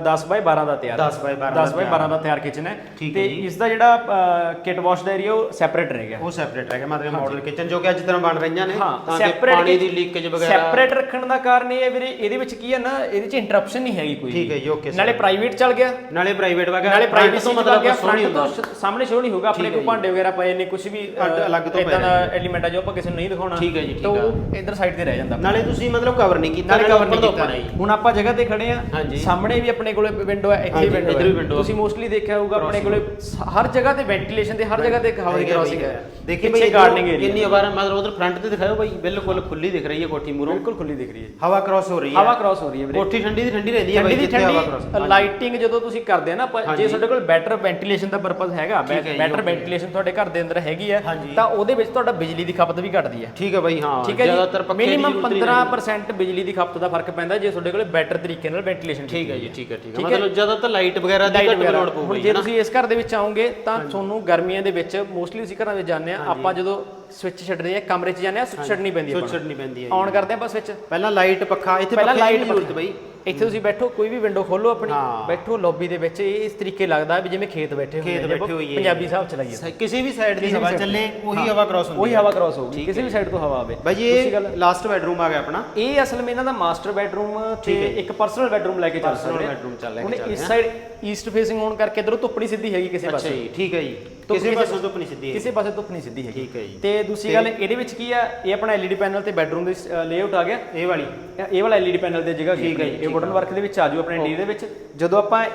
10 ਬਾਈ 12 ਦਾ ਤਿਆਰ। 10 ਬਾਈ 12 10 ਬਾਈ 12 ਦਾ ਤਿਆਰ ਕਿਚਨ ਹੈ। ਤੇ ਹੈ। ਇਸ ਦਾ ਜਿਹੜਾ ਕਿਟ ਵਾਸ਼ ਦਾ ਏਰੀਆ ਉਹ ਸੈਪਰੇਟ ਰਹਿ ਗਿਆ। ਉਹ ਸੈਪਰੇਟ ਹੈਗਾ ਮਤਲਬ ਮਾਡਲ ਕਿਚਨ ਜੋ ਕਿ ਅੱਜ ਤਰ੍ਹਾਂ ਬਣ ਰਹੀਆਂ ਨੇ ਹਾਂ ਤਾਂ ਕਿ ਪਾਣੀ ਦੀ ਲੀਕੇਜ ਵਗੈਰਾ ਸੈਪਰੇਟ ਰੱਖਣ ਦਾ ਕਾਰਨ ਇਹ ਹੈ ਵੀਰੇ ਇਹਦੇ ਵਿੱਚ ਕੀ ਹੈ ਨਾ ਇਹਦੇ ਚ ਇੰਟਰਪਸ਼ਨ ਨਹੀਂ ਹੈਗੀ ਕੋਈ ਠੀਕ ਹੈ ਜੀ ਓਕੇ ਨਾਲੇ ਪ੍ਰਾਈਵੇਟ ਚੱਲ ਗਿਆ। ਨਾਲੇ ਪ੍ਰਾਈਵੇਟ ਵਗੈਰਾ ਨਾਲੇ ਪ੍ਰਾਈਵੇਟ ਤੋਂ ਮਤਲਬ ਹੁੰਦਾ। ਤੋਂ ਸਾਹਮਣੇ ਸ਼ੋਅ ਨਹੀਂ ਹੋਗਾ ਆਪਣੇ ਕੋਲ ਭਾਂਡੇ ਵਗੈਰਾ ਪਏ ਨੇ ਕੁਝ ਵੀ ਅਲੱਗ ਤੋਂ ਇਦਾਂ ਦਾ ਐਲੀਮੈਂਟ ਆ ਜੋ ਆਪਾਂ ਕਿਸੇ ਨੂੰ ਨਹੀਂ ਦਿਖਾਉਣਾ ਠੀਕ ਹੈ ਜੀ, ਠੀਕ ਤਾਂ ਆ। ਉਹ ਇਧਰ ਸਾਈਡ ਤੇ ਰਹਿ ਜਾਂਦਾ। ਨਾਲੇ ਤੁਸੀਂ ਮਤਲਬ ਕਵਰ ਨਹੀਂ ਕੀਤਾ ਨਾਲੇ ਕਵਰ ਨਹੀਂ ਕੀਤਾ ਹੈ। ਹੁਣ ਆਪਾਂ ਜਗ੍ਹਾ ਤੇ ਖੜੇ ਆ ਹਾਂਜੀ। ਸਾਹਮਣੇ ਵੀ ਆਪਣੇ ਕੋਲੇ ਵਿੰਡੋ ਹੈ ਇੱਥੇ ਹਾਂਜੀ, ਵਿੰਡੋ ਇੱਧਰ ਵੀ window ਹੈ ਤੁਸੀਂ ਮੋਸਟਲੀ ਦੇਖਿਆ ਹੋਊਗਾ ਆਪਣੇ ਕੋਲੇ ਸ- ਹਰ ਜਗ੍ਹਾ ਤੇ ਵੈਂਟੀਲੇਸ਼ਨ ਤੇ ਹਰ ਜਗ੍ਹਾ ਤੇ ਹਵਾ ਦੀ ਹੈਗਾ ਕ੍ਰਾਸਿੰਗ ਹੈ। ਦੇਖੀ ਪਿੱਛੇ ਬਈ ਗਾਰਡਨਿੰਗ ਏਰੀਆ ਕਿੰਨੀ ਵਾਰ ਮਤਲਬ ਉਧਰ ਫਰੰਟ ਤੇ ਦਿਖਾਓ ਬਾਈ ਬਿਲਕੁਲ ਖੁੱਲੀ ਦਿਖ ਰਹੀ ਹੈ ਕੋਠੀ ਮੂਰੋਂ ਬਿਲਕੁਲ ਖੁੱਲੀ ਦਿਖ ਰਹੀ ਹੈ। ਹਵਾ ਕ੍ਰਾਸ ਹੋ ਰਹੀ ਹੈ। ਹਵਾ ਕ੍ਰਾਸ ਹੋ ਰਹੀ ਹੈ ਵੀਰੇ। ਕੋਠੀ ਠੰਡੀ ਦੀ ਠੰਡੀ ਰਹਿੰਦੀ ਹੈ ਠੰਡੀ ਬਾਈ ਦੀ ਜਿੱਥੇ ਹਵਾ cross- ਠੰਡੀ ਲਾਈਟਿੰਗ ਜਦੋਂ ਤੁਸੀਂ ਕਰਦੇ ਆ ਨਾ ਆਪਾਂ- ਜੇ ਤੁਹਾਡੇ ਕੋਲ ਬੈਟਰ ਵੈਂਟੀਲੇਸ਼ਨ ਦਾ ਪਰਪਸ ਹੈਗਾ ਠੀਕ ਹੈ ਜੀ, ਬੈਟਰ okay। ਵੈਂਟੀਲੇਸ਼ਨ ਤੁਹਾਡੇ ਘਰ ਦੇ ਅੰਦਰ ਹੈਗੀ ਹੈ ਹਾਂਜੀ। ਤਾਂ ਉਹਦੇ ਵਿੱਚ ਤੁਹਾਡਾ ਬਿਜਲੀ ਦੀ ਖਪਤ ਵੀ ਘਟਦੀ ਹੈ। ਠੀਕ ਹੈ ਬਾਈ ਹਾਂ ਠੀਕ ਹੈ ਜ਼ਿਆਦਾਤਰ ਜੀ ਪੱਖੇ ਦੀ ਮਿਨੀਮਮ ਜ਼ਰੂਰਤ ਨਹੀਂ। 15% ਬਿਜਲੀ ਦੀ ਖਪਤ ਦਾ ਫ਼ਰਕ ਪੈਂਦਾ ਜੇ ਤੁਹਾਡੇ ਕੋਲ ਬੈਟਰ ਤਰੀਕੇ ਨਾਲ ਵੈਂਟੀਲੇਸ਼ਨ ਠੀਕ ਹੈ ਜੀ ਠੀਕ ਹੈ ਠੀਕ ਹੈ। ਮਤਲਬ ਜ਼ਿਆਦਾਤਰ ਲਾਈਟ ਵਗੈਰਾ ਦੀ ਘੱਟ ਲੋੜ ਹੁਣ ਪਊਗੀ ਜੇ ਤੁਸੀਂ ਇਸ ਘਰ ਦੇ ਵਿੱਚ ਆਓਗੇ ਤਾਂ ਤੁਹਾਨੂੰ ਗਰਮੀਆਂ ਦੇ ਵਿੱਚ ਮੋਸਟਲੀ ਅਸੀਂ ਘਰਾਂ ਵਿੱਚ ਜਾਂਦੇ ਆ ਆਪਾਂ ਜਦੋਂ ਸਵਿੱਚ ਛੱਡਦੇ ਆ ਕਮਰੇ 'ਚ ਜਾਂਦੇ ਆ ਸਵਿੱਚ ਛੱਡਣੀ ਪੈਂਦੀ ਹੈ ਸੁੱਚ ਛੱਡਣੀ ਪੈਂਦੀ ਹੈ ਆਨ ਕਰਦੇ ਆ ਬਸ ਸਵਿੱਚ ਪਹਿਲਾਂ ਲਾਈਟ ਪੱਖਾ ਇੱਥੇ ਪਹਿਲਾਂ ਪੱਖੇ ਦੀ ਜ਼ਰੂਰਤ ਬਾਈ? ਇੱਥੇ ਤੁਸੀਂ ਬੈਠੋ ਕੋਈ ਵੀ ਵਿੰਡੋ ਖੋਲੋ ਆਪਣੀ ਹਾਂ। ਬੈਠੋ ਲੌਬੀ ਦੇ ਵਿੱਚ ਇਹ ਇਸ ਤਰੀਕੇ ਲੱਗਦਾ ਵੀ ਜਿਵੇਂ ਖੇਤ ਬੈਠੇ ਹੋਏ ਖੇਤ ਨੇ। ਪੰਜਾਬੀ ਹਿਸਾਬ ਚਲਾਈਏ ਕਿਸੇ ਵੀ ਸਾਈਡ ਦੀ ਹਵਾ ਚੱਲੇ ਉਹੀ ਹਾਂ। ਹਵਾ ਕ੍ਰਾਸ ਹੁੰਦੀ ਉਹੀ ਹੈ ਹਵਾ ਕ੍ਰਾਸ ਹੋਊਗੀ ਕਿਸੇ ਵੀ ਸਾਈਡ ਤੋਂ ਹਵਾ ਆਵੇ ਬਾਈ ਇਹ ਲਾਸਟ ਬੈਡਰੂਮ ਆ ਗਿਆ ਆਪਣਾ ਇਹ ਅਸਲ ਵਿੱਚ ਇਹਨਾਂ ਦਾ ਮਾਸਟਰ ਬੈਡਰੂਮ ਤੇ ਹੈ। ਇੱਕ ਪਰਸਨਲ ਬੈਡਰੂਮ ਲੈ ਕੇ ਚੱਲ ਸਕਦੇ ਆ bedroom ਚੱਲ ਲੈ ਕੇ ਹੁਣ ਚੱਲਦੇ ਇਸ ਆ। ਸਾਈਡ ਈਸਟ ਫੇਸਿੰਗ ਹੋਣ ਕਰਕੇ ਇਧਰੋਂ ਧੁੱਪ ਨਹੀਂ ਸਿੱਧੀ ਹੈਗੀ ਕਿਸੇ ਅੱਛਾ ਪਾਸੇ ਜੀ ਠੀਕ ਹੈ ਜੀ ਕਿਸੇ ਪਾਸੋਂ ਤੋਂ ਨਹੀਂ ਸਿੱਧੀ ਹੈ ਕਿਸੇ ਪਾਸੇ ਧੁੱਪ ਨਹੀਂ ਸਿੱਧੀ ਹੈਗੀ। ਠੀਕ ਹੈ ਜੀ। ਤੇ ਦੂਸਰੀ ਗੱਲ ਇਹਦੇ ਵਿੱਚ ਕੀ ਆ? ਇਹ ਆਪਣਾ LED ਪੈਨਲ ਤੇ ਬੈਡਰੂਮ ਦੇ ਲੇਆਊਟ ਆ ਗਿਆ। ਇਹ ਵਾਲੀ। ਇਹ- ਵਾਲਾ LED ਪੈਨਲ ਦੀ ਜਗ੍ਹਾ ਠੀਕ ਹੈ ਇਹ ਵੁਡਨ ਵਰਕ ਦੇ ਵਿੱਚ ਆ ਜੂ ਆਪਣੇ ਇੰਟੀਰੀਅਰ ਦੇ ਵਿੱਚ। ਜਦੋਂ ਆਪਾਂ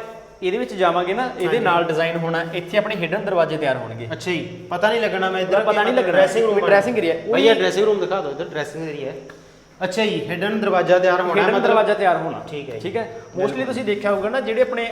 ਇਹਦੇ ਵਿੱਚ ਜਾਵਾਂਗੇ ਨਾ ਇਹਦੇ ਨਾਲ ਡਿਜ਼ਾਈਨ ਹੋਣਾ ਇੱਥੇ ਆਪਣੇ ਹਿਡਨ ਦਰਵਾਜ਼ੇ ਤਿਆਰ ਹੋਣਗੇ। ਅੱਛਾ ਜੀ ਪਤਾ ਨਹੀਂ ਲੱਗਣਾ ਮੈਂ ਇੱਧਰ ਪਤਾ ਨਹੀਂ ਲੱਗਣਾ। ਡਰੈਸਿੰਗ ਰੂਮ ਡਰੈਸਿੰਗ ਏਰੀਆ ਭਾਈ ਇਹ ਡਰੈਸਿੰਗ ਰੂਮ ਦਿਖਾ ਦਿਓ ਇੱਧਰ ਡਰੈਸਿੰਗ ਏਰੀਆ ਹੈ। ਅੱਛਾ ਜੀ ਹਿਡਨ ਦਰਵਾਜ਼ਾ ਤਿਆਰ ਹੋਣਾ ਹਿਡਨ ਦਰਵਾਜ਼ਾ ਤਿਆਰ ਹੋਣਾ। ਠੀਕ ਹੈ। ਠੀਕ ਹੈ। ਮੋਸਟਲੀ ਤੁਸੀਂ ਦੇਖਿਆ ਹੋਊਗਾ ਨਾ ਜਿਹੜੇ ਆਪਣੇ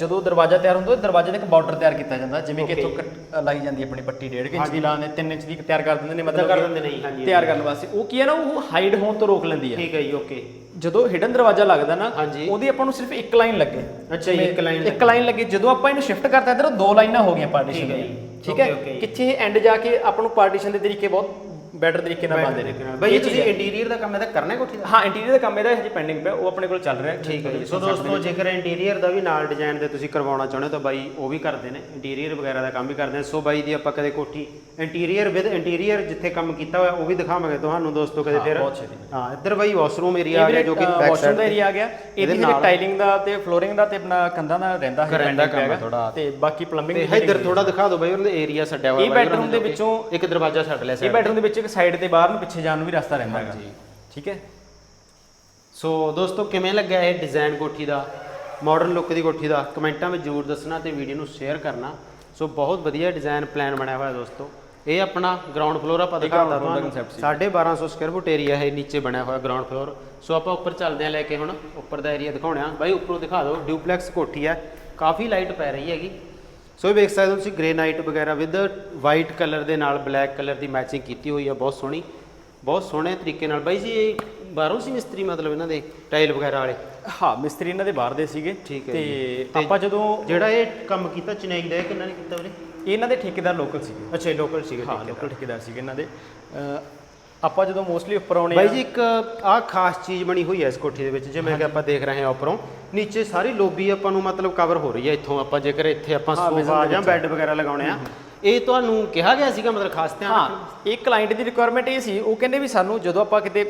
ਜਦੋਂ ਦਰਵਾਜ਼ਾ ਤਿਆਰ ਹੁੰਦਾ ਦਰਵਾਜ਼ੇ ਦੇ ਇੱਕ ਬਾਰਡਰ ਤਿਆਰ ਕੀਤਾ ਜਾਂਦਾ। ਜਿਵੇਂ ਕਿ ਇੱਥੋਂ ਲਾਈ ਜਾਂਦੀ ਆਪਣੀ ਪੱਟੀ 1.5 ਇੰਚ ਦੀ ਲਾਉਂਦੇ 3 ਇੰਚ ਦੀ ਤਿਆਰ ਕਰ ਦਿੰਦੇ ਨੇ ਮਤਲਬ ਕਰ ਦਿੰਦੇ ਨਹੀਂ ਹਾਂਜੀ ਤਿਆਰ ਕਰਨ ਵਾਸਤੇ। ਉਹ ਕੀ ਹੈ ਨਾ ਉਹ ਹਾਈਡ ਹੋਣ ਤੋਂ ਰੋਕ ਲੈਂਦੀ ਹੈ। ਠੀਕ ਹੈ ਜੀ ਓਕੇ ਜਦੋਂ ਹਿਡਨ ਦਰਵਾਜ਼ਾ ਲੱਗਦਾ ਨਾ। ਉਹਦੀ ਆਪਾਂ ਨੂੰ ਸਿਰਫ ਇੱਕ ਲਾਈਨ ਲੱਗੇ। ਅੱਛਾ ਜੀ, ਇੱਕ line ਇੱਕ ਲਾਈਨ ਲੱਗੇ। ਜਦੋਂ ਆਪਾਂ ਇਹਨੂੰ ਸ਼ਿਫਟ ਕਰਤਾ ਇਧਰ ਦੋ ਲਾਈਨਾਂ ਹੋ ਗਈਆਂ ਪਾਰਟੀਸ਼ਨ ਠੀਕ ਹੈ ਦੀਆਂ। ਠੀਕ ਹੈ। ਕਿੱਥੇ ਐਂਡ ਜਾ ਕੇ ਆਪਾਂ ਨੂੰ ਪਾਰਟੀਸ਼ਨ ਦੇ ਤਰੀਕੇ ਬਹੁਤ ਬੈਟਰ ਤਰੀਕੇ ਨਾਲ ਬਣਦੇ ਨੇ। ਬਾਈ ਇਹ ਤੁਸੀਂ। ਇੰਟੀਰੀਅਰ ਦਾ ਕੰਮ ਇਹਦਾ ਕਰਨਾ ਹੈ ਕੋਠੀ ਦਾ? ਹਾਂ ਇੰਟੀਰੀਅਰ ਦਾ ਕੰਮ ਇਹਦਾ ਹਜੇ ਪੈਂਡਿੰਗ ਪਿਆ ਉਹ ਆਪਣੇ ਕੋਲ ਚੱਲ ਰਿਹਾ। ਠੀਕ ਹੈ ਸੋ ਦੋਸਤੋ ਜੇਕਰ ਇੰਟੀਰੀਅਰ ਦਾ ਵੀ ਨਾਲ ਡਿਜ਼ਾਈਨ ਦੇ ਤੁਸੀਂ ਕਰਵਾਉਣਾ ਚਾਹੁੰਦੇ ਹੋ ਤਾਂ ਬਾਈ ਉਹ ਵੀ ਕਰਦੇ ਨੇ। ਇੰਟੀਰੀਅਰ ਵਗੈਰਾ ਦਾ ਕੰਮ ਵੀ ਕਰਦੇ ਨੇ। ਸੋ ਬਾਈ ਦੀ ਆਪਾਂ ਕਦੇ ਕੋਠੀ ਇੰਟੀਰੀਅਰ ਵਿਦ ਇੰਟੀਰੀਅਰ ਜਿੱਥੇ ਕੰਮ ਕੀਤਾ ਹੋਇਆ ਉਹ ਵੀ ਦਿਖਾਵਾਂਗੇ ਤੁਹਾਨੂੰ ਦੋਸਤੋ ਕਦੇ ਫਿਰ। ਹਾਂ ਇੱਧਰ ਬਾਈ ਵਾਸ਼ਰੂਮ ਏਰੀਆ ਆ ਗਿਆ ਜੋ ਕਿ ਬੈਕ ਸਾਈਡ ਦਾ ਏਰੀਆ ਆ ਗਿਆ। ਇਹਦੀ ਜਿਹੜੀ ਟਾਈਲਿੰਗ ਦਾ ਤੇ ਫਲੋਰਿੰਗ ਦਾ ਤੇ ਆਪਣਾ ਕੰਧਾਂ ਦਾ ਰਹਿੰਦਾ ਹੈ ਰਹਿੰਦਾ ਕੰਮ ਥੋੜ੍ਹਾ। ਤੇ ਬਾਕੀ ਪਲੰਬਿੰਗ ਤੇ ਇੱਧਰ ਥੋੜਾ ਦਿਖਾ ਦਿਓ ਬਾਈ ਉਹਨਾਂ ਦੇ ਏਰੀਆ ਛੱਡਿਆ ਹੋਇਆ ਇਹ ਬੈਡਰੂਮ ਦੇ ਵਿੱਚੋਂ ਇੱਕ ਦਰਵਾਜ਼ਾ ਛੱਡ ਲਿਆ ਇਹ ਸਾਈਡ ਬੈਡਰੂਮ ਦੇ ਵਿੱਚ ਇੱਕ ਸਾਈਡ ਤੇ ਬਾਹਰ ਨੂੰ ਪਿੱਛੇ ਜਾਣ ਨੂੰ ਵੀ ਰਸਤਾ ਰਹਿੰਦਾ ਹੈਗਾ। ਠੀਕ ਹੈ। ਸੋ ਦੋਸਤੋ ਕਿਵੇਂ ਲੱਗਿਆ ਇਹ ਡਿਜ਼ਾਈਨ ਕੋਠੀ ਦਾ? ਮਾਡਰਨ ਲੁੱਕ ਦੀ ਕੋਠੀ ਦਾ? ਕਮੈਂਟਾਂ ਵਿੱਚ ਜ਼ਰੂਰ ਦੱਸਣਾ ਤੇ ਵੀਡੀਓ ਨੂੰ ਸ਼ੇਅਰ ਕਰਨਾ। ਸੋ ਬਹੁਤ ਵਧੀਆ ਡਿਜ਼ਾਈਨ ਪਲਾਨ ਬਣਿਆ ਹੋਇਆ ਦੋਸਤੋ। ਇਹ ਆਪਣਾ ਗਰਾਊਂਡ ਫਲੋਰ ਆਪਾਂ ਦਿਖਾਤਾ ground floor ਦਾ ਤੁਹਾਨੂੰ। concept ਸੀ। 1250 ਸਕੁਅਰ ਫੁੱਟ ਏਰੀਆ ਹੈ ਨੀਚੇ ਬਣਿਆ ਹੋਇਆ ਗਰਾਊਂਡ ਫਲੋਰ ਸੋ ਆਪਾਂ ਉੱਪਰ ਚੱਲਦੇ ਆ ਲੈ ਕੇ ਹੁਣ। ਉੱਪਰ ਦਾ ਏਰੀਆ ਦਿਖਾਉਣੇ ਬਾਈ ਉੱਪਰੋਂ ਦਿਖਾ ਦਿਓ। ਡਿਊਪਲੈਕਸ ਕੋਠੀ ਹੈ। ਕਾਫੀ ਲਾਈਟ ਪੈ ਰਹੀ ਹੈਗੀ। ਸੋ ਇਹ ਵੇਖ ਸਕਦੇ ਹੋ ਤੁਸੀਂ ਗ੍ਰੇ ਨਾਈਟ ਵਗੈਰਾ ਵਿਦ ਵਾਈਟ ਕਲਰ ਦੇ ਨਾਲ ਬਲੈਕ ਕਲਰ ਦੀ ਮੈਚਿੰਗ ਕੀਤੀ ਹੋਈ ਹੈ ਬਹੁਤ ਸੋਹਣੀ ਬਹੁਤ ਸੋਹਣੇ ਤਰੀਕੇ ਨਾਲ। ਬਾਈ ਜੀ ਇਹ ਬਾਹਰੋਂ ਸੀ ਮਿਸਤਰੀ ਮਤਲਬ ਇਹਨਾਂ ਦੇ ਟਾਈਲ ਵਗੈਰਾ ਵਾਲੇ? ਹਾਂ ਮਿਸਤਰੀ ਇਹਨਾਂ ਦੇ ਬਾਹਰ ਦੇ ਸੀਗੇ। ਠੀਕ ਹੈ ਤੇ ਆਪਾਂ ਜਦੋਂ ਜਿਹੜਾ ਇਹ ਕੰਮ ਕੀਤਾ ਚੇਨਈ ਦਾ ਇਹ ਕਿੰਨਾ ਨੇ ਕੀਤਾ ਵੀਰੇ? ਇਹ ਇਹਨਾਂ ਦੇ ਠੇਕੇਦਾਰ ਲੋਕਲ ਸੀਗੇ। ਅੱਛਾ ਲੋਕਲ ਸੀਗੇ ਹਾਂ ਲੋਕਲ ਠੇਕੇਦਾਰ ਸੀਗੇ ਇਹਨਾਂ ਦੇ। ਆਪਾਂ ਜਦੋਂ ਮੋਸਟਲੀ ਉੱਪਰ ਆਉਣੇ ਬਾਈ ਜੀ ਇੱਕ ਆਹ ਖਾਸ ਚੀਜ਼ ਬਣੀ ਹੋਈ ਹੈ ਇਸ ਕੋਠੀ ਦੇ ਵਿੱਚ ਜਿਵੇਂ ਕਿ ਆਪਾਂ ਦੇਖ ਰਹੇ ਹਾਂ ਉੱਪਰੋਂ। ਨੀਚੇ ਸਾਰੀ ਲੋਬੀ ਆਪਾਂ ਨੂੰ ਮਤਲਬ ਕਵਰ ਹੋ ਰਹੀ ਹੈ ਇੱਥੋਂ ਆਪਾਂ ਜੇਕਰ ਇੱਥੇ ਆਪਾਂ ਸੋਫਾ ਜਾਂ ਬੈੱਡ ਵਗੈਰਾ ਲਗਾਉਣੇ ਆ। ਇਹ ਤੁਹਾਨੂੰ ਕਿਹਾ ਗਿਆ ਸੀਗਾ ਮਤਲਬ ਖਾਸ ਧਿਆਨ ਹਾਂ ਇਹ ਕਲਾਇੰਟ ਦੀ ਰਿਕੁਆਇਰਮੈਂਟ ਇਹ ਸੀ ਉਹ ਕਹਿੰਦੇ ਵੀ ਸਾਨੂੰ ਜਦੋਂ ਆਪਾਂ ਕਿਤੇ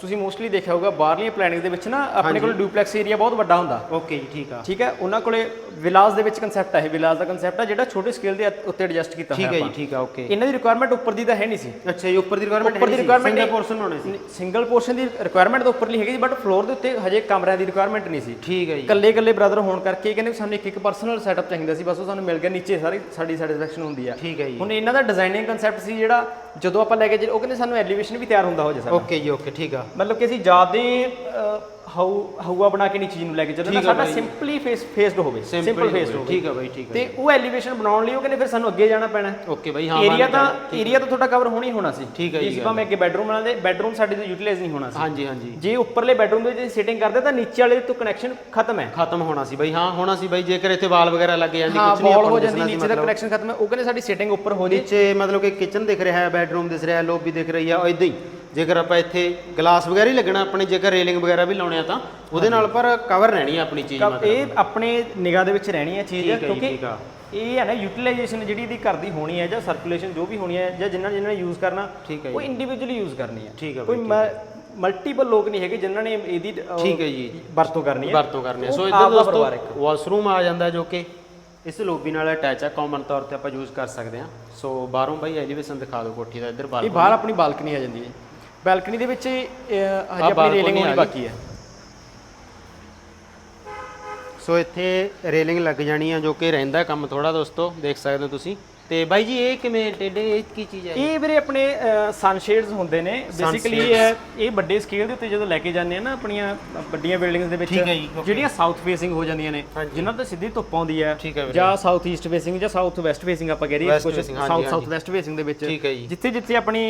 ਤੁਸੀਂ ਮੋਸਟਲੀ ਦੇਖਿਆ ਹੋਊਗਾ ਬਾਹਰਲੀਆਂ ਪਲੈਨਿੰਗ ਦੇ ਵਿੱਚ ਨਾ ਆਪਣੇ ਕੋਲ ਡਿਊਪਲੈਕਸ ਏਰੀਆ ਬਹੁਤ ਵੱਡਾ ਹੁੰਦਾ। ਓਕੇ ਜੀ ਠੀਕ ਆ। ਠੀਕ ਹੈ ਉਹਨਾਂ ਕੋਲੇ ਵਿਲਾਸ ਦੇ ਵਿੱਚ ਕਨਸੈਪਟ ਹੈ ਇਹ ਵਿਲਾਸ ਦਾ ਕਨਸੈਪਟ ਹੈ ਜਿਹੜਾ ਛੋਟੇ ਸਕੇਲ ਦੇ ਉੱਤੇ ਐਡਜਸਟ ਕੀਤਾ ਠੀਕ ਹੈ ਜੀ ਠੀਕ ਆ ਓਕੇ ਇਹਨਾਂ ਦੀ ਰਿਕੁਆਇਰਮੈਂਟ ਉੱਪਰ ਦੀ ਤਾਂ ਹੈ ਨਹੀਂ ਸੀ। ਅੱਛਾ ਜੀ ਉੱਪਰ ਦੀ ਰਿਕੁਆਇਰਮੈਂਟ ਉੱਪਰ ਦੀ requirement ਸਿੰਗਲ ਇਹ- ਪੋਰਸ਼ਨ ਹੋਣੇ ਸੀ। ਸਿੰਗਲ ਪੋਰਸ਼ਨ ਦੀ ਰਿਕੁਆਇਰਮੈਂਟ ਤਾਂ ਉੱਪਰਲੀ ਹੈਗੀ ਸੀ ਬਟ ਫਲੋਰ ਦੇ ਉੱਤੇ ਹਜੇ ਕਮਰਿਆਂ ਦੀ ਰਿਕੁਆਇਰਮੈਂਟ ਨਹੀਂ ਸੀ। ਠੀਕ ਹੈ ਜੀ। ਇਕੱਲੇ ਇਕੱਲੇ ਬ੍ਰਦਰ ਹੋਣ ਕਰਕੇ ਕਹਿੰਦੇ ਵੀ ਸਾਨੂੰ ਇੱਕ ਇੱਕ ਪਰਸਨਲ ਸੈਟਅਪ ਚਾਹੀਦਾ ਸੀ ਬਸ ਉਹ ਸਾਨੂੰ ਮਿਲ ਗਿਆ ਨੀਚੇ ਸਾਰੀ ਸਾਡੀ ਸੈਟੀਸਫੈਕਸ਼ਨ ਹੁੰਦੀ ਆ। ਠੀਕ ਹੈ ਜੀ। ਹੁਣ ਇਹਨਾਂ ਦਾ ਡਿਜ਼ਾਈਨਿੰਗ ਕਨਸੈਪਟ ਸੀ ਜਿਹੜਾ ਜਦੋਂ ਆਪਾਂ ਲੈ ਕੇ ਜੇ- ਉਹ ਕਹਿੰਦੇ ਸਾਨੂੰ ਐਲੀਵੇਸ਼ਨ ਵੀ ਤਿਆਰ ਹੁੰਦਾ ਹੋ ਜੇ ਸਾਡਾ। ਓਕੇ ਜੀ ਓਕੇ ਠੀਕ ਆ। ਮਤਲਬ ਕਿ ਅਸੀਂ ਜਿਆਦੇ ਹਾਊ ਹਾਊਆ ਬਣਾ ਕੇ ਨਹੀਂ ਚੀਜ਼ ਨੂੰ ਲੈ ਕੇ। ਚੱਲਦੇ ਨਾ ਸਾਡਾ ਸਿੰਪਲੀ ਫੇਸ ਫੇਸਡ ਹੋਵੇ। ਸਿੰਪਲ ਫੇਸਡ ਹੋਵੇ। ਠੀਕ ਆ ਬਾਈ ਠੀਕ ਆ ਤੇ ਉਹ ਐਲੀਵੇਸ਼ਨ ਬਣਾਉਣ ਲਈ ਉਹ ਕਹਿੰਦੇ ਫਿਰ ਸਾਨੂੰ ਅੱਗੇ ਜਾਣਾ ਪੈਣਾ। ਓਕੇ ਬਾਈ ਹਾਂ ਏਰੀਆ ਤਾਂ ਏਰੀਆ ਤਾਂ ਤੁਹਾਡਾ ਕਵਰ ਹੋਣਾ ਹੀ ਹੋਣਾ ਸੀ। ਠੀਕ ਹੈ ਜੀ, ਇਸ ਭਾਵੇਂ ਅੱਗੇ ਬੈਡਰੂਮ ਬਣਾਉਂਦੇ ਬੈਡਰੂਮ ਸਾਡੇ ਤੋਂ ਯੂਟਿਲਾਈਜ਼ ਨਹੀਂ ਹੋਣਾ ਸੀ। ਹਾਂਜੀ ਹਾਂਜੀ। ਜੇ ਉੱਪਰਲੇ ਬੈਡਰੂਮ ਦੇ ਵਿੱਚ ਸਿਟਿੰਗ ਕਰਦੇ ਤਾਂ ਨੀਚੇ ਵਾਲੇ ਤੋਂ ਕਨੈਕਸ਼ਨ ਖਤਮ ਹੈ। ਖਤਮ ਹੋਣਾ ਸੀ ਬਾਈ ਹਾਂ ਹੋਣਾ ਸੀ ਬਾਈ ਜੇਕਰ ਇੱਥੇ ਵਾਲ ਵਗੈਰਾ ਲੱਗ ਜਾਂਦੀ ਹਾਂ ਕੁਝ ਨਹੀਂ ਆਪਾਂ ਹੋ ਜਾਂਦੀ ਨੀਚੇ ਦਾ ਕਨੈਕਸ਼ਨ ਖਤਮ ਹੈ। ਉਹ ਕਹਿੰਦੇ ਸਾਡੀ ਸਿਟਿੰਗ ਉੱਪਰ ਹੋ ਜੇ। ਨੀਚੇ ਮਤਲਬ ਕਿ ਕਿਚਨ ਦਿਖ ਰਿਹਾ ਹੈ ਬੈਡਰੂਮ ਦਿਖ ਰਿਹਾ ਹੈ ਲੋਬੀ ਦਿਖ ਰਹੀ ਆ ਇਦਾਂ ਹੀ। ਜੇਕਰ ਆਪਾਂ ਇੱਥੇ ਗਲਾਸ ਵਗੈਰਾ ਹੀ ਲੱਗਣਾ ਆਪਣੇ ਜੇਕਰ ਰੇਲਿੰਗ ਵਗੈਰਾ ਵੀ ਲਾਉਣੇ ਆ ਤਾਂ ਉਹਦੇ ਨਾਲ ਪਰ ਕਵਰ ਰਹਿਣੀ ਆ ਆਪਣੀ ਚੀਜ਼ ਮਤਲਬ ਇਹ ਆਪਣੇ ਨਿਗਾਹ ਦੇ ਵਿੱਚ ਰਹਿਣੀ ਹੈ ਚੀਜ਼ ਠੀਕ ਹੈ ਜੀ, ਕਿਉਂਕਿ ਠੀਕ ਆ। ਇਹ ਹੈ ਨਾ ਯੂਟਿਲਾਈਜੇਸ਼ਨ ਜਿਹੜੀ ਇਹਦੀ ਘਰ ਦੀ ਹੋਣੀ ਹੈ ਜਾਂ ਸਰਕੂਲੇਸ਼ਨ ਜੋ ਵੀ ਹੋਣੀ ਹੈ ਜਾਂ ਜਿਨ੍ਹਾਂ ਜਿਨ੍ਹਾਂ ਨੇ ਯੂਜ਼ ਕਰਨਾ ਠੀਕ ਹੈ ਉਹ ਇੰਡੀਵਿਜੂਅਲੀ ਯੂਜ਼ ਕਰਨੀ ਹੈ ਠੀਕ ਹੈ ਕੋਈ ਮਲਟੀਪਲ ਲੋਕ ਨਹੀਂ ਹੈਗੇ ਜਿਨ੍ਹਾਂ ਨੇ ਇਹਦੀ ਅਹ, ਠੀਕ ਹੈ ਜੀ। ਵਰਤੋਂ ਕਰਨੀ ਹੈ ਵਰਤੋਂ ਕਰਨੀ ਹੈ। ਸੋ ਇੱਧਰ ਦੋਸਤੋ। ਵਾਸ਼ਰੂਮ ਆ ਜਾਂਦਾ ਜੋ ਕਿ ਇਸ ਲੋਬੀ ਨਾਲ ਅਟੈਚ ਆ ਕਾਮਨ ਤੌਰ ਤੇ ਆਪਾਂ ਯੂਜ਼ ਕਰ ਸਕਦੇ ਹਾਂ ਸੋ ਬਾਹਰੋਂ ਬਾਈ ਐਲੀਵੇਸ਼ਨ ਦਿਖਾ ਦਿਓ ਕੋਠੀ ਦਾ ਇੱਧਰ ਇਹ ਬਾਹਰ ਬਾਹਰ ਆਪਣੀ ਬਾਲਕਨੀ ਆ ਜਾਂਦੀ ਹੈ। ਬਾਲਕਨੀ ਦੇ ਵਿੱਚ ਹਜੇ ਆਪਣੀ ਰੇਲਿੰਗ ਹੋਣੀ। ਬਾਕੀ ਹੈ ਸੋ ਇੱਥੇ ਰੇਲਿੰਗ ਲੱਗ ਜਾਣੀ ਆ ਜੋ ਕਿ ਰਹਿੰਦਾ ਕੰਮ ਥੋੜਾ ਦੋਸਤੋ ਦੇਖ ਸਕਦੇ ਹੋ ਤੁਸੀਂ ਤੇ ਬਾਈ ਜੀ ਇਹ ਕਿਵੇਂ ਟੇਡੇ ਇਹ ਕੀ ਚੀਜ਼ ਹੈ ਇਹ ਵੀਰੇ ਆਪਣੇ ਸਨਸ਼ੇਡਸ ਹੁੰਦੇ ਨੇ ਬੇਸਿਕਲੀ ਇਹ ਇਹ ਵੱਡੇ ਸਕੇਲ ਦੇ ਉੱਤੇ ਜਦੋਂ ਲੈ ਕੇ ਜਾਂਦੇ ਆ ਨਾ ਆਪਣੀਆਂ ਵੱਡੀਆਂ ਬਿਲਡਿੰਗਸ ਦੇ ਵਿੱਚ। ਜਿਹੜੀਆਂ ਸਾਊਥ ਫੇਸਿੰਗ ਹੋ ਜਾਂਦੀਆਂ ਨੇ ਜਿਨ੍ਹਾਂ ਤੇ ਸਿੱਧੀ ਧੁੱਪ ਆਉਂਦੀ ਹੈ। ਜਾਂ ਸਾਊਥ ਈਸਟ ਫੇਸਿੰਗ ਜਾਂ ਸਾਊਥ ਵੈਸਟ ਫੇਸਿੰਗ ਆਪਾਂ ਕਹਿ ਰਹੀਏ ਕੁਝ ਸਾਊਥ। ਸਾਊਥ ਵੈਸਟ ਫੇਸਿੰਗ ਦੇ ਵਿੱਚ। ਜਿੱਥੇ ਜਿੱਥੇ ਆਪਣੀ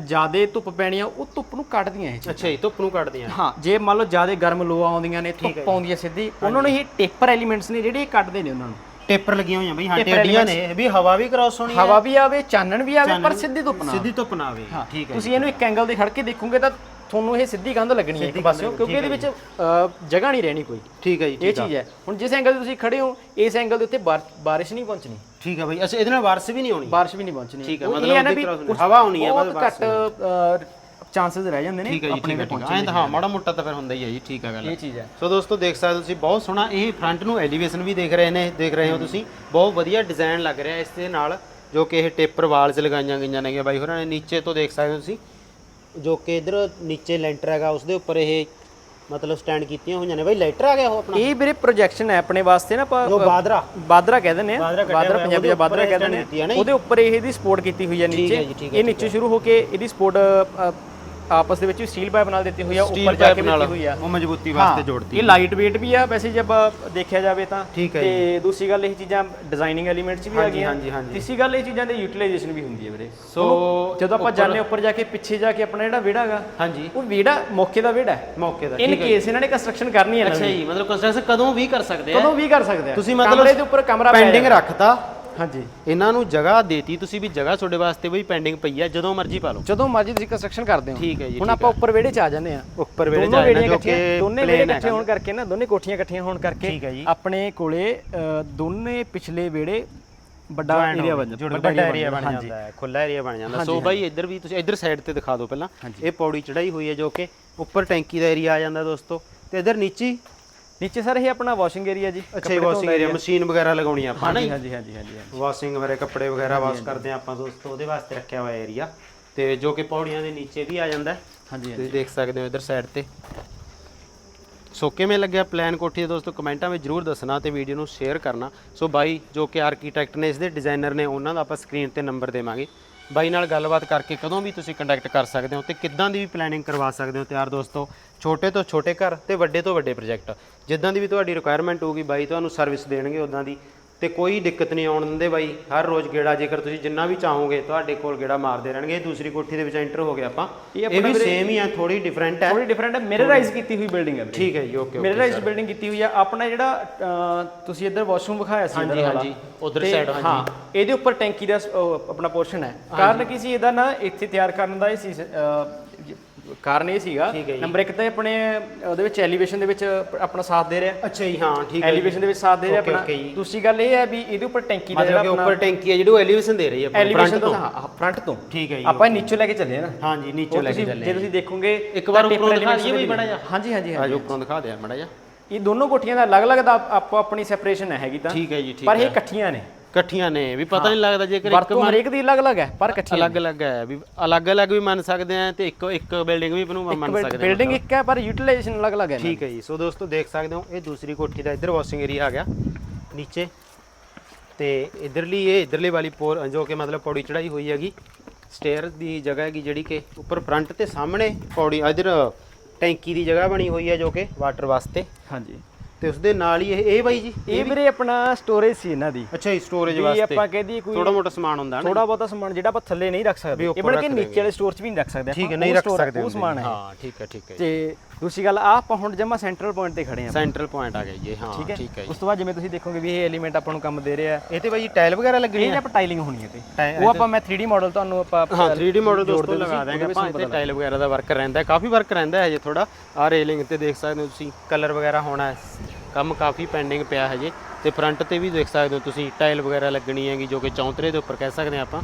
ਜਿਆਦੇ ਧੁੱਪ ਪੈਣੀ ਆ ਉਹ ਧੁੱਪ ਨੂੰ ਕੱਢਦੀਆਂ ਇਹ ਚੀਜ਼ਾਂ। ਅੱਛਾ ਜੀ ਧੁੱਪ ਨੂੰ ਕੱਢਦੇ ਆ ਹਾਂ ਜੇ ਮੰਨ ਲਓ ਜਿਆਦੇ ਗਰਮ ਲੋਆ ਆਉਂਦੀਆਂ ਨੇ ਧੁੱਪ ਆਉਂਦੀ ਹੈ ਸਿੱਧੀ ਉਹਨਾਂ ਨੂੰ ਇਹ ਟੇਪਰ ਐਲੀਮੈਂਟਸ ਨੇ ਜਿਹੜੇ ਇਹ ਕੱਢਦੇ ਨੇ ਉਹਨਾਂ ਨੂੰ। ਟੇਪਰ ਲੱਗੀਆਂ ਹੋਈਆਂ ਬਈ ਹਾਂ ਟੇਡੀਆਂ ਨੇ। ਵੀ ਹਵਾ ਵੀ ਕ੍ਰਾਸ ਹੋਣੀ ਹੈ। ਹਵਾ ਵੀ ਆਵੇ ਚਾਨਣ ਵੀ ਆਵੇ ਪਰ ਸਿੱਧੀ ਧੁੱਪ ਨਾ ਸਿੱਧੀ ਧੁੱਪ ਨਾ ਆਵੇ। ਠੀਕ ਹੈ ਤੁਸੀਂ ਇਹਨੂੰ ਇੱਕ ਐਂਗਲ ਤੇ ਖੜ ਕੇ ਦੇਖੋਗੇ ਤਾਂ ਤੁਹਾਨੂੰ ਇਹ ਸਿੱਧੀ ਕੰਧ ਲੱਗਣੀ ਹੈ ਇੱਕ ਪਾਸਿਓਂ ਕਿਉਂਕਿ ਇਹਦੇ ਵਿੱਚ ਅ, ਜਗ੍ਹਾ ਨਹੀਂ ਰਹਿਣੀ ਕੋਈ। ਠੀਕ ਹੈ ਜੀ ਇਹ ਚੀਜ਼ ਹੈ। ਹੁਣ ਜਿਸ ਐਂਗਲ ਤੇ ਤੁਸੀਂ ਖੜੇ ਹੋ ਇਸ ਐਂਗਲ ਦੇ ਉੱਤੇ ਬਾਰ- ਬਾਰਿਸ਼ ਨਹੀਂ ਪਹੁੰਚਣੀ। ਠੀਕ ਹੈ ਬਾਈ। ਅੱਛਾ ਇਹਦੇ ਨਾਲ ਵਾਰਸ ਵੀ ਨਹੀਂ ਆਉਣੀ ਬਾਰਿਸ਼ ਵੀ ਨਹੀਂ ਪਹੁੰਚਣੀ। ਠੀਕ ਹੈ, ਉਹ ਇਹ ਮਤਲਬ ਨਾ ਵੀ ਕੁਛ ਹਵਾ ਆਉਣੀ ਹੈ, ਬਹੁਤ ਘੱਟ ਚਾਂਸਸ ਰਹਿ ਜਾਂਦੇ ਨੇ ਠੀਕ ਹੈ ਜੀ ਆਪਣੇ ਠੀਕ ਹੈ ਪਹੁੰਚਣ ਹੈ। ਐਂ ਤਾਂ ਹਾਂ ਮਾੜਾ ਮੋਟਾ ਤਾਂ ਫਿਰ ਹੁੰਦਾ ਹੀ ਹੈ ਜੀ ਠੀਕ ਹੈ ਗੱਲ ਇਹ ਚੀਜ਼ ਹੈ। ਸੋ ਦੋਸਤੋ ਦੇਖ ਸਕਦੇ ਹੋ ਤੁਸੀਂ ਬਹੁਤ ਸੋਹਣਾ ਇਹ ਫਰੰਟ ਨੂੰ ਐਲੀਵੇਸ਼ਨ ਵੀ ਦੇਖ ਰਹੇ ਨੇ ਦੇਖ ਰਹੇ ਹੋ ਤੁਸੀਂ। ਬਹੁਤ ਵਧੀਆ ਡਿਜ਼ਾਈਨ ਲੱਗ ਰਿਹਾ ਇਸ ਦੇ ਨਾਲ ਜੋ ਕਿ ਇਹ ਟੇਪਰ ਵਾਲਸ ਲਗਾਈਆਂ ਗਈਆਂ ਨੇਗੇ ਬਾਈ ਹੋਰਾਂ ਨੇ। ਨੀਚੇ ਤੋਂ ਦੇਖ ਸਕਦੇ ਹੋ ਤੁਸੀਂ ਜੋ ਕਿ ਇਧਰ ਨੀਚੇ ਲੈਂਟਰ ਹੈਗਾ ਉਸ ਦੇ ਉੱਪਰ ਇਹ ਮਤਲਬ ਸਟੈਂਡ ਕੀਤੀਆਂ ਹੋਈਆਂ ਨੇ। ਬਾਈ ਲੈਂਟਰ ਆ ਗਿਆ ਉਹ ਆਪਣਾ? ਇਹ ਵੀਰੇ ਪ੍ਰੋਜੈਕਸ਼ਨ ਹੈ ਆਪਣੇ ਵਾਸਤੇ ਨਾ ਆਪਾਂ ਜੋ ਬਾਦਰਾ। ਬਾਦਰਾ ਕਹਿ ਦਿੰਦੇ ਆ ਬਾਦਰਾ ਪੰਜਾਬੀ ਦਾ ਬਾਦਰਾ ਕਹਿ ਦਿੰਦੇ ਆ। ਉਹਦੇ ਉੱਪਰ ਇਹ ਇਹਦੀ ਸਪੋਰਟ ਕੀਤੀ ਹੋਈ ਹੈ ਨੀਚੇ। ਇਹ ਨੀਚੇ ਸ਼ੁਰੂ ਹੋ ਕੇ ਇਹਦੀ ਸਪੋਰਟ ਆਪਸ ਦੇ ਵਿੱਚ ਸਟੀਲ ਪਾਈਪ ਨਾਲ ਦਿੱਤੀ ਹੋਈ ਆ ਉੱਪਰ ਜਾ ਕੇ ਵੀ ਦਿੱਤੀ ਹੋਈ ਆ। ਉਹ ਮਜ਼ਬੂਤੀ ਵਾਸਤੇ ਜੋੜਤੀ ਇਹ ਲਾਈਟ weight ਵੀ ਆ ਵੈਸੇ ਜੇ ਆਪਾਂ ਦੇਖਿਆ ਜਾਵੇ ਤਾਂ। ਤੇ ਦੂਸਰੀ ਗੱਲ ਇਹ ਚੀਜ਼ਾਂ ਡਿਜ਼ਾਈਨਿੰਗ ਐਲੀਮੈਂਟਸ ਵੀ ਆ ਗਈਆਂ। ਤੀਸਰੀ ਗੱਲ ਇਹ ਚੀਜ਼ਾਂ ਦੇ ਯੂਟਿਲਾਈਜੇਸ਼ਨ ਵੀ ਹੁੰਦੀ ਹੈ ਵੀਰੇ। ਸੋ ਜਦੋਂ ਆਪਾਂ ਜਾਂਦੇ ਉੱਪਰ ਜਾ ਕੇ ਪਿੱਛੇ ਜਾ ਕੇ ਆਪਣਾ ਜਿਹੜਾ ਵਿਹੜਾ ਹੈਗਾ ਹਾਂਜੀ। ਉਹ ਵਿਹੜਾ ਮੌਕੇ ਦਾ ਵਿਹੜਾ ਹੈ। ਮੌਕੇ ਦਾ ਇਨ ਕੇਸ ਇਹਨਾਂ ਨੇ ਕੰਸਟਰਕਸ਼ਨ ਕਰਨੀ ਹੈ ਅੱਛਾ ਜੀ ਮਤਲਬ ਕੰਸਟਰਕਸ਼ਨ ਕਦੋਂ ਵੀ ਕਰ ਸਕਦੇ ਆ। ਕਦੋਂ ਵੀ ਕਰ ਸਕਦੇ ਆ। ਤੁਸੀਂ ਮਤਲਬ ਕਮਰੇ ਦੇ ਉੱਪਰ ਕਮਰਾ ਪੈਂਡਿੰਗ। ਰੱਖਤਾ ਹਾਂਜੀ। ਇਹਨਾਂ ਨੂੰ ਜਗ੍ਹਾ ਦੇਤੀ ਤੁਸੀਂ ਵੀ ਜਗ੍ਹਾ ਤੁਹਾਡੇ ਵਾਸਤੇ ਬਈ ਪੈਂਡਿੰਗ ਪਈ ਆ ਜਦੋਂ ਮਰਜ਼ੀ ਪਾ ਲਓ। ਜਦੋਂ ਮਰਜ਼ੀ ਤੁਸੀਂ ਕੰਸਟਰਕਸ਼ਨ ਕਰਦੇ ਹੋ। ਠੀਕ ਹੈ ਜੀ, ਹੁਣ ਠੀਕ ਆਪਾਂ ਉੱਪਰ ਵਿਹੜੇ 'ਚ ਆ ਜਾਂਦੇ ਆ ਉੱਪਰ ਵੇਲੇ ਦੋਨੋਂ ਜਾਣਾ ਵਿਹੜੀਆਂ ਜੋ ਇਕੱਠੀਆਂ ਕਿ ਦੋਨੇ ਵਿਹੜੇ plain ਇਕੱਠੇ। ਹੋਣ ਕਰਕੇ ਨਾ ਦੋਨੇ ਕੋਠੀਆਂ ਇਕੱਠੀਆਂ ਹੋਣ ਕਰਕੇ ਠੀਕ ਹੈ ਜੀ। ਆਪਣੇ ਕੋਲੇ ਅ, ਦੋਨੇ ਪਿਛਲੇ ਵਿਹੜੇ ਵੱਡਾ ਏਰੀਆ ਹੋ ਬਣ ਜਾਂਦਾ। ਵੱਡਾ ਏਰੀਆ ਬਣ। ਜਾਂਦਾ ਹੈ ਖੁੱਲਾ ਏਰੀਆ ਬਣ ਜਾਂਦਾ। ਸੋ ਬਾਈ ਇੱਧਰ ਵੀ ਤੁਸੀਂ ਇੱਧਰ ਸਾਈਡ ਤੇ ਦਿਖਾ ਦਿਓ ਪਹਿਲਾਂ। ਇਹ ਪੌੜੀ ਚੜਾਈ ਹੋਈ ਹੈ ਜੋ ਕਿ ਉੱਪਰ ਟੈਂਕੀ ਦਾ ਏਰੀਆ ਆ ਜਾਂਦਾ ਦੋਸਤੋ। ਤੇ ਇੱਧਰ ਨੀਚੇ ਨੀਚੇ ਸਰ ਇਹ ਆਪਣਾ ਵਾਸ਼ਿੰਗ ਏਰੀਆ ਜੀ ਅੱਛਾ ਇਹ ਵਾਸ਼ਿੰਗ ਏਰੀਆ ਮਸ਼ੀਨ ਵਗੈਰਾ ਲਗਾਉਣੀ ਆ ਆਪਾਂ ਹਾਂਜੀ ਹਾਂਜੀ ਹਾਂਜੀ ਹਾਂਜੀ। ਵਾਸ਼ਿੰਗ ਵਗੈਰਾ ਕੱਪੜੇ ਵਗੈਰਾ ਵਾਸ਼ ਕਰਦੇ ਆ ਆਪਾਂ ਦੋਸਤੋ ਉਹਦੇ ਵਾਸਤੇ ਰੱਖਿਆ ਹੋਇਆ ਏਰੀਆ ਤੇ ਜੋ ਕਿ ਪੌੜੀਆਂ ਦੇ ਨੀਚੇ ਵੀ ਆ ਜਾਂਦਾ। ਹਾਂਜੀ ਤੁਸੀਂ ਦੇਖ ਸਕਦੇ ਹੋ ਇੱਧਰ ਸਾਈਡ ਤੇ। ਸੋ ਕਿਵੇਂ ਲੱਗਿਆ ਪਲਾਨ ਕੋਠੀ ਦੇ ਦੋਸਤੋ? ਕਮੈਂਟਾਂ ਵਿੱਚ ਜਰੂਰ ਦੱਸਣਾ ਤੇ ਵੀਡੀਓ ਨੂੰ ਸ਼ੇਅਰ ਕਰਨਾ। ਸੋ ਬਾਈ ਜੋ ਕਿ ਆਰਕੀਟੈਕਟ ਨੇ ਇਸ ਦੇ ਡਿਜ਼ਾਈਨਰ ਨੇ ਉਹਨਾਂ ਦਾ ਆਪਾਂ ਸਕਰੀਨ ਤੇ ਨੰਬਰ ਦੇਵਾਂਗੇ। ਬਾਈ ਨਾਲ ਗੱਲਬਾਤ ਕਰਕੇ ਕਦੋਂ ਵੀ ਤੁਸੀਂ ਕੰਟੈਕਟ ਕਰ ਸਕਦੇ ਹੋ ਤੇ ਕਿੱਦਾਂ ਦੀ ਵੀ ਪਲੈਨਿੰਗ ਕਰਵਾ ਸਕਦੇ ਹੋ ਤਿਆਰ ਦੋਸਤੋ? ਛੋਟੇ ਤੋਂ ਛੋਟੇ ਘਰ ਤੇ ਵੱਡੇ ਤੋਂ ਵੱਡੇ ਪ੍ਰੋਜੈਕਟ ਜਿੱਦਾਂ ਦੀ ਵੀ ਤੁਹਾਡੀ ਰਿਕੁਆਇਰਮੈਂਟ ਹੋਊਗੀ, ਬਾਈ ਤੁਹਾਨੂੰ ਸਰਵਿਸ ਦੇਣਗੇ ਉਦਾਂ ਦੀ। ਤੇ ਕੋਈ ਦਿੱਕਤ ਨਹੀਂ ਆਉਣ ਦਿੰਦੇ ਬਾਈ। ਹਰ ਰੋਜ਼ ਗੇੜਾ ਜੇਕਰ ਤੁਸੀਂ ਜਿੰਨਾ ਵੀ ਚਾਹੋਗੇ ਤੁਹਾਡੇ ਕੋਲ ਗੇੜਾ ਮਾਰਦੇ ਰਹਿਣਗੇ। ਇਹ ਦੂਸਰੀ ਕੋਠੀ ਦੇ ਵਿੱਚ ਐਂਟਰ ਹੋ ਗਏ ਆਪਾਂ। ਇਹ ਵੀ ਸੇਮ ਹੀ ਆ ਥੋੜੀ ਡਿਫਰੈਂਟ ਹੈ। ਥੋੜੀ ਡਿਫਰੈਂਟ ਹੈ। ਮਿਰਰਾਈਜ਼ ਕੀਤੀ ਹੋਈ ਬਿਲਡਿੰਗ ਹੈ ਠੀਕ ਹੈ ਜੀ ਓਕੇ ਮਿਰਰਾਈਜ਼ ਬਿਲਡਿੰਗ ਕੀਤੀ ਹੋਈ ਆ ਆਪਣਾ ਜਿਹੜਾ ਤੁਸੀਂ ਇੱਧਰ ਵਾਸ਼ਰੂਮ ਵਿਖਾਇਆ ਸੀ ਹਾਂਜੀ। ਹਾਂਜੀ, ਉੱਧਰ ਹਾਂਜੀ। ਹਾਂ ਇਹਦੇ ਉੱਪਰ ਟੈਂਕੀ ਦਾ ਆਪਣਾ ਪੋਰਸ਼ਨ ਹੈ। ਕਾਰਨ ਕੀ ਸੀ? ਇਹਦਾ ਨਾ ਇੱਥੇ ਤਿਆਰ ਕਰਨ ਦਾ ਇਹ ਸੀ ਕਾਰਨ ਇਹ ਸੀਗਾ। ਠੀਕ ਹੈ ਜੀ। ਨੰਬਰ 1 ਤਾਂ ਇਹ ਆਪਣੇ ਉਹਦੇ ਵਿੱਚ ਐਲੀਵੇਸ਼ਨ ਦੇ ਵਿੱਚ ਆਪਣਾ ਸਾਥ ਦੇ ਰਿਹਾ। ਅੱਛਾ ਜੀ ਹਾਂ ਠੀਕ ਹੈ ਐਲੀਵੇਸ਼ਨ ਦੇ ਵਿੱਚ ਸਾਥ ਦੇ ਰਿਹਾ Okay, ਆਪਣਾ। okay ਜੀ। ਦੂਸਰੀ ਗੱਲ ਇਹ ਹੈ ਵੀ ਇਹਦੇ ਉੱਪਰ ਟੈਂਕੀ ਦਾ ਮਤਲਬ ਜਿਹੜਾ ਕਿ ਆਪਣਾ ਉੱਪਰ ਟੈਂਕੀ ਹੈ ਜਿਹੜੀ ਉਹ ਐਲੀਵੇਸ਼ਨ ਦੇ ਰਹੀ ਹੈ ਆਪਾਂ ਐਲੀਵੇਸ਼ਨ front ਤੋਂ। ਤੋਂ। ਹਾਂ ਫਰੰਟ ਤੋਂ। ਠੀਕ ਹੈ ਜੀ ਆਪਾਂ ਨੀਚੋਂ ਲੈ ਕੇ ਚੱਲੇ ਆ ਨਾ। ਹਾਂਜੀ ਨੀਚੋਂ ਉਹ ਲੈ ਕੇ ਤੁਸੀਂ- ਚੱਲੇ ਜੇ ਤੁਸੀਂ ਦੇਖੋਗੇ ਇੱਕ ਵਾਰ ਤਾਂ ਉੱਪਰੋਂ ਦਿਖਾ ਦਈਏ ਬਈ ਦੇ ਮਾੜਾ ਜਿਹਾ। ਹਾਂਜੀ ਹਾਂਜੀ ਆਜੋ ਹਾਂਜੀ ਉੱਪਰੋਂ ਦਿਖਾ ਦਿਆ ਮੜਾ ਜਾ ਇਹ ਦੋਨੋਂ ਕੋਠੀਆਂ ਦਾ ਅਲੱਗ-ਅਲੱਗ ਦਾ ਆਪ- ਆਪੋ ਆਪਣੀ ਸੈਪਰੇਸ਼ਨ ਹੈ ਹੈਗੀ ਤਾਂ। ਠੀਕ ਹੈ ਜੀ ਠੀਕ ਪਰ ਇਹ ਹੈ। ਇਕੱਠੀਆਂ ਨੇ। ਇਕੱਠੀਆਂ ਨੇ ਵੀ ਪਤਾ ਨਹੀਂ ਲੱਗਦਾ ਜੇਕਰ ਇੱਕ ਵਰਤੋਂ ਹਰੇਕ ਦੀ ਅਲੱਗ-ਅਲੱਗ ਹੈ ਪਰ ਇਕੱਠੀਆਂ ਅਲੱਗ-ਅਲੱਗ ਹੈ ਵੀ ਅਲੱਗ-ਅਲੱਗ ਵੀ ਮੰਨ ਸਕਦੇ ਆ ਤੇ ਇੱਕ ਇੱਕ ਬਿਲਡਿੰਗ ਵੀ ਨੂੰ ਮੰਨ ਸਕਦੇ ਆ ਬਿਲਡਿੰਗ ਇੱਕ ਹੈ ਪਰ ਯੂਟਿਲਾਈਜੇਸ਼ਨ ਅਲੱਗ-ਅਲੱਗ ਹੈ ਇਹਨਾਂ ਠੀਕ ਹੈ ਜੀ ਸੋ ਦੋਸਤੋ ਦੇਖ ਸਕਦੇ ਹੋ ਇਹ ਦੂਸਰੀ ਕੋਠੀ ਦਾ ਇੱਧਰ ਵਾਸ਼ਿੰਗ ਏਰੀਆ ਆ ਗਿਆ ਨੀਚੇ। ਤੇ ਇਧਰਲੀ ਇਹ ਇਧਰਲੇ ਵਾਲੀ ਪੋਰ ਜੋ ਕਿ ਮਤਲਬ ਪੌੜੀ ਚੜਾਈ ਹੋਈ ਹੈਗੀ ਸਟੇਅਰ ਦੀ ਜਗ੍ਹਾ ਹੈਗੀ ਜਿਹੜੀ ਕਿ ਉੱਪਰ ਫਰੰਟ ਤੇ ਸਾਹਮਣੇ ਪੌੜੀ ਇਧਰ ਟੈਂਕੀ ਦੀ ਜਗ੍ਹਾ ਬਣੀ ਹੋਈ ਹੈ ਜੋ ਕਿ ਵਾਟਰ ਵਾਸਤੇ। ਹਾਂਜੀ। ਤੇ ਉਸ ਦੇ ਨਾਲ ਹੀ ਇਹ ਇਹ ਬਾਈ ਜੀ? ਇਹ ਵੀਰੇ ਆਪਣਾ ਸਟੋਰੇਜ ਸੀ ਇਹਨਾਂ ਦੀ। ਅੱਛਾ ਜੀ ਸਟੋਰੇਜ ਵੀ ਵਾਸਤੇ। ਆਪਾਂ ਕਹਿੰਦੀ ਕੋਈ ਥੋੜਾ ਮੋਟਾ ਸਮਾਨ ਹੁੰਦਾ ਨਾ। ਥੋੜਾ ਬਹੁਤਾ ਸਮਾਨ ਜਿਹੜਾ ਆਪਾਂ ਥੱਲੇ ਨਹੀਂ ਰੱਖ ਸਕਦੇ। ਇਹ ਬਣ ਕੇ ਨੀਚੇ ਵਾਲੇ ਸਟੋਰ 'ਚ ਵੀ ਨਹੀਂ ਰੱਖ ਸਕਦੇ। ਠੀਕ ਹੈ ਨਹੀਂ ਰੱਖ ਹੈ, ਸਕਦੇ ਉਹ ਸਮਾਨ ਹੈ। ਹਾਂ ਠੀਕ ਹੈ ਠੀਕ ਹੈ ਤੇ ਦੂਸਰੀ ਗੱਲ ਆ ਆਪਾਂ ਹੁਣ ਜਮਾ ਸੈਂਟਰਲ ਪੁਆਇੰਟ ਤੇ ਖੜੇ ਆ ਸੈਂਟਰਲ ਪੁਆਇੰਟ ਆ ਗਿਆ ਜੀ ਹਾਂ ਠੀਕ ਹੈ? ਹੈ ਉਸ ਤੋਂ ਬਾਅਦ ਜਿਵੇਂ ਤੁਸੀਂ ਦੇਖੋਗੇ ਵੀ ਇਹ ਐਲੀਮੈਂਟ ਆਪਾਂ ਨੂੰ ਕੰਮ ਦੇ ਰਿਹਾ। ਹੈ ਇਹ ਤੇ ਬਾਈ ਟਾਇਲ ਵਗੈਰਾ ਲੱਗਣੀ ਇਹ ਆਪਾਂ ਟਾਈਲਿੰਗ ਹੋਣੀ ਹੈ ਤੇ। ਉਹ ਆਪਾਂ ਮੈਂ 3D ਮਾਡਲ ਤੁਹਾਨੂੰ ਆਪਾਂ ਹਾਂ 3D ਮਾਡਲ ਦਿਓ ਲਗਾ ਦਾਂਗੇ ਆਪਾਂ ਇੱਥੇ ਟਾਈਲ ਵਗੈਰਾ ਦਾ ਵਰਕ ਰਹਿੰਦਾ ਹੈ ਕਾਫੀ ਵਰਕ ਰਹਿੰਦਾ ਹੈ ਜੇ ਥੋੜਾ ਆ ਰੇਲਿੰਗ ਤੇ ਦੇਖ ਸਕਦੇ ਹੋ ਤੁਸੀਂ ਕਲਰ ਵਗੈਰਾ ਹੋਣਾ ਹੈ ਕੰਮ ਕਾਫੀ ਪੈਂਡਿੰਗ ਪਿਆ ਹੈ ਜੇ ਤੇ ਫਰੰਟ ਤੇ ਵੀ ਦੇਖ ਸਕਦੇ ਹੋ ਤੁਸੀਂ ਟਾਈਲ ਵਗੈਰਾ ਲੱਗਣੀ ਹੈਗੀ ਜੋ ਕਿ ਚੌਂਤਰੇ ਦੇ ਉੱਪਰ ਕਹਿ ਸਕਦੇ ਹਾਂ ਆਪਾਂ।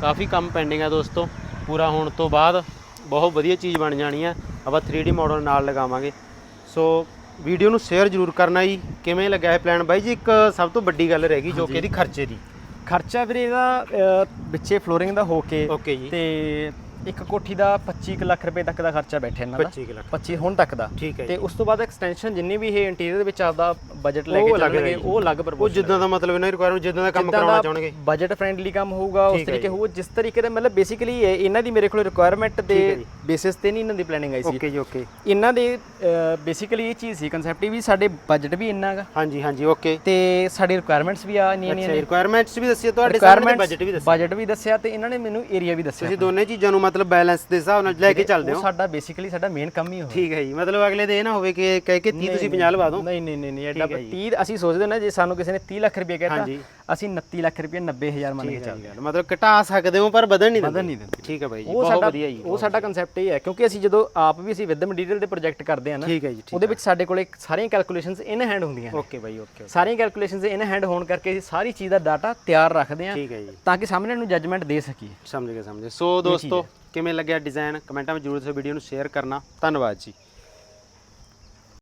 ਕਾਫੀ ਕੰਮ ਪੈਂਡਿੰਗ ਹੈ ਦੋਸਤੋ। ਪੂਰਾ ਹੋਣ ਤੋਂ ਬਾਅਦ ਬਹੁਤ ਵਧੀਆ ਚੀਜ਼ ਬਣ ਜਾਣੀ ਹੈ ਆਪਾਂ 3D ਮਾਡਲ ਨਾਲ ਲਗਾਵਾਂਗੇ। ਸੋ ਵੀਡੀਓ ਨੂੰ ਸ਼ੇਅਰ ਜ਼ਰੂਰ ਕਰਨਾ ਜੀ। ਕਿਵੇਂ ਲੱਗਾ ਇਹ ਪਲਾਨ ਬਾਈ ਜੀ ਇੱਕ ਸਭ ਤੋਂ ਵੱਡੀ ਗੱਲ ਰਹਿ ਗਈ ਜੋ ਕਿ ਇਹਦੀ ਖਰਚੇ ਦੀ। ਖਰਚਾ ਵੀਰੇ ਇਹਦਾ ਵਿੱਚੇ ਫਲੋਰਿੰਗ ਦਾ ਹੋ ਕੇ ਓਕੇ ਜੀ। ਤੇ ਇੱਕ ਕੋਠੀ ਦਾ 25 ਕੁ ਲੱਖ ਰੁਪਏ ਤੱਕ ਦਾ ਖਰਚਾ ਬੈਠਾ ਇਹਨਾਂ ਦਾ। 25 ਕੁ ਲੱਖ। 25 ਹੁਣ ਤੱਕ ਦਾ। ਠੀਕ ਹੈ ਤੇ ਉਸ ਤੋਂ ਬਾਅਦ ਐਕਸਟੈਂਸ਼ਨ ਜਿੰਨੀ ਵੀ ਇਹ ਇੰਟੀਰੀਅਰ ਦੇ ਵਿੱਚ ਆਪਦਾ ਬਜਟ ਲੈ ਉਹ ਕੇ ਅਲੱਗ ਚੱਲਣਗੇ। ਉਹ ਅਲੱਗ ਉਹ ਪ੍ਰਪੋਜ਼ਲ ਜਿੱਦਾਂ ਦਾ ਮਤਲਬ ਇਹਨਾਂ ਰਿਕੁਆਇਰਮੈਂਟ ਜਿੱਦਾਂ ਦਾ ਕੰਮ ਕਰਾਉਣਾ ਚਾਹਣਗੇ। ਬਜਟ ਫ੍ਰੈਂਡਲੀ ਕੰਮ ਹੋਊਗਾ ਉਸ ਠੀਕ ਹੈ ਤਰੀਕੇ ਜੀ। ਹੋਊ ਜਿਸ ਤਰੀਕੇ ਦਾ ਮਤਲਬ ਬੇਸਿਕਲੀ ਇਹਨਾਂ ਦੀ ਮੇਰੇ ਕੋਲ ਰਿਕੁਆਇਰਮੈਂਟ ਦੇ ਹੈ ਜੀ। ਬੇਸਿਸ ਤੇ ਨਹੀਂ ਇਹਨਾਂ ਦੀ ਪਲੈਨਿੰਗ ਆਈ ਸੀ। ਓਕੇ ਜੀ ਓਕੇ। ਇਹਨਾਂ ਦੇ ਬੇਸਿਕਲੀ ਇਹ ਚੀਜ਼ ਸੀ ਕਨਸੈਪਟ ਵੀ ਸਾਡੇ ਬਜਟ ਵੀ ਇੰਨਾ ਹੈਗਾ। ਹਾਂਜੀ ਹਾਂਜੀ ਓਕੇ। ਤੇ ਸਾਡੀ ਰਿਕੁਆਇਰਮੈਂਟਸ ਵੀ ਆ ਇੰਨੀਆਂ ਅੱਛਾ ਇੰਨੀਆਂ। ਰਿਕੁਆਇਰਮੈਂਟਸ ਵੀ ਦੱਸਿਆ ਤੁਹਾਡੇ ਸਾਹਮਣੇ ਬਜਟ ਵੀ ਦੱਸਿਆ ਬਜਟ ਵੀ ਦੱਸਿਆ ਤੇ ਇਹਨਾਂ ਨੇ ਮੈਨੂੰ ਏਰੀਆ ਵੀ ਦੱਸਿਆ। ਤੁਸੀਂ ਦੋਨੇ ਚੀਜ਼ਾਂ ਨੂੰ ਮਤਲਬ ਬੈਲੈਂਸ ਦੇ ਹਿਸਾਬ ਨਾਲ ਲੈ ਕੇ ਚੱਲਦੇ ਉਹ ਹੋ। ਸਾਡਾ ਬੇਸਿਕਲੀ ਸਾਡਾ ਮੇਨ ਕੰਮ ਹੀ ਉਹ। ਠੀਕ ਹੈ ਜੀ ਮਤਲਬ ਅਗਲੇ ਦੇ ਇਹ ਨਾ ਹੋਵੇ ਕਿ ਕਹਿ ਕੇ 30 ਤੁਸੀਂ 50 ਲਵਾ ਦਿਓ। ਨਹੀਂ ਨਹੀਂ ਨਹੀਂ ਨਹੀਂ ਐਡਾ 30 ਅਸੀਂ ਸੋਚਦੇ ਨਾ ਜੇ ਸਾਨੂੰ ਕਿਸੇ ਨੇ 30 ਲੱਖ ਰੁਪਏ ਕਹਿਤਾ। ਅਸੀਂ 29 ਲੱਖ ਰੁਪਏ 90000 ਮੰਨ ਕੇ ਚੱਲਦੇ ਗੱਲ ਮਤਲਬ ਘਟਾ ਸਕਦੇ ਹੋ ਪਰ ਵਧਣ ਨਹੀਂ ਦਿੰਦੇ। ਵਧਣ ਨਹੀਂ ਦਿੰਦੇ। ਠੀਕ ਹੈ ਬਾਈ ਜੀ ਬਹੁਤ ਵਧੀਆ ਜੀ ਉਹ ਸਾਡਾ ਕਨਸੈਪਟ ਇਹ ਹੈ ਕਿਉਂਕਿ ਅਸੀਂ ਜਦੋਂ ਆਪ ਵੀ ਅਸੀਂ ਵਿਦ ਮਟੀਰੀਅਲ ਦੇ ਪ੍ਰੋਜੈਕਟ ਕਰਦੇ ਨਾ ਹੈ ਠੀਕ ਉਹਦੇ ਵਿੱਚ ਸਾਡੇ ਕੋਲੇ ਸਾਰੀਆਂ ਕੈਲਕੂਲੇਸ਼ਨਸ ਇਨ ਹੈਂਡ ਹੁੰਦੀਆਂ ਨੇ। ਓਕੇ ਬਾਈ ਓਕੇ ਸਾਰੀਆਂ ਕੈਲਕੂਲੇਸ਼ਨਸ ਇਨ ਹੈਂਡ ਹੋਣ ਕਰਕੇ ਅਸੀਂ ਸਾਰੀ ਚੀਜ਼ ਦਾ ਡਾਟਾ ਤਿਆਰ ਰੱਖਦੇ ਆ ਠੀਕ ਹੈ ਜੀ। ਤਾਂ ਕਿ ਸਾਹਮਣੇ ਨੂੰ ਜੱਜਮੈਂਟ ਦੇ ਸਕੀਏ। ਸਮਝ ਗਏ ਸਮਝ ਸੋ ਦੋਸਤੋ ਕਿਵੇਂ ਲੱਗਿਆ ਡਿਜ਼ਾਈਨ ਕਮੈਂਟਾਂ ਵਿੱਚ ਜਰੂਰ ਦੱਸੋ ਵੀਡੀਓ ਨੂੰ ਸ਼ੇਅਰ ਕਰਨਾ। ਧੰਨਵਾਦ ਜੀ।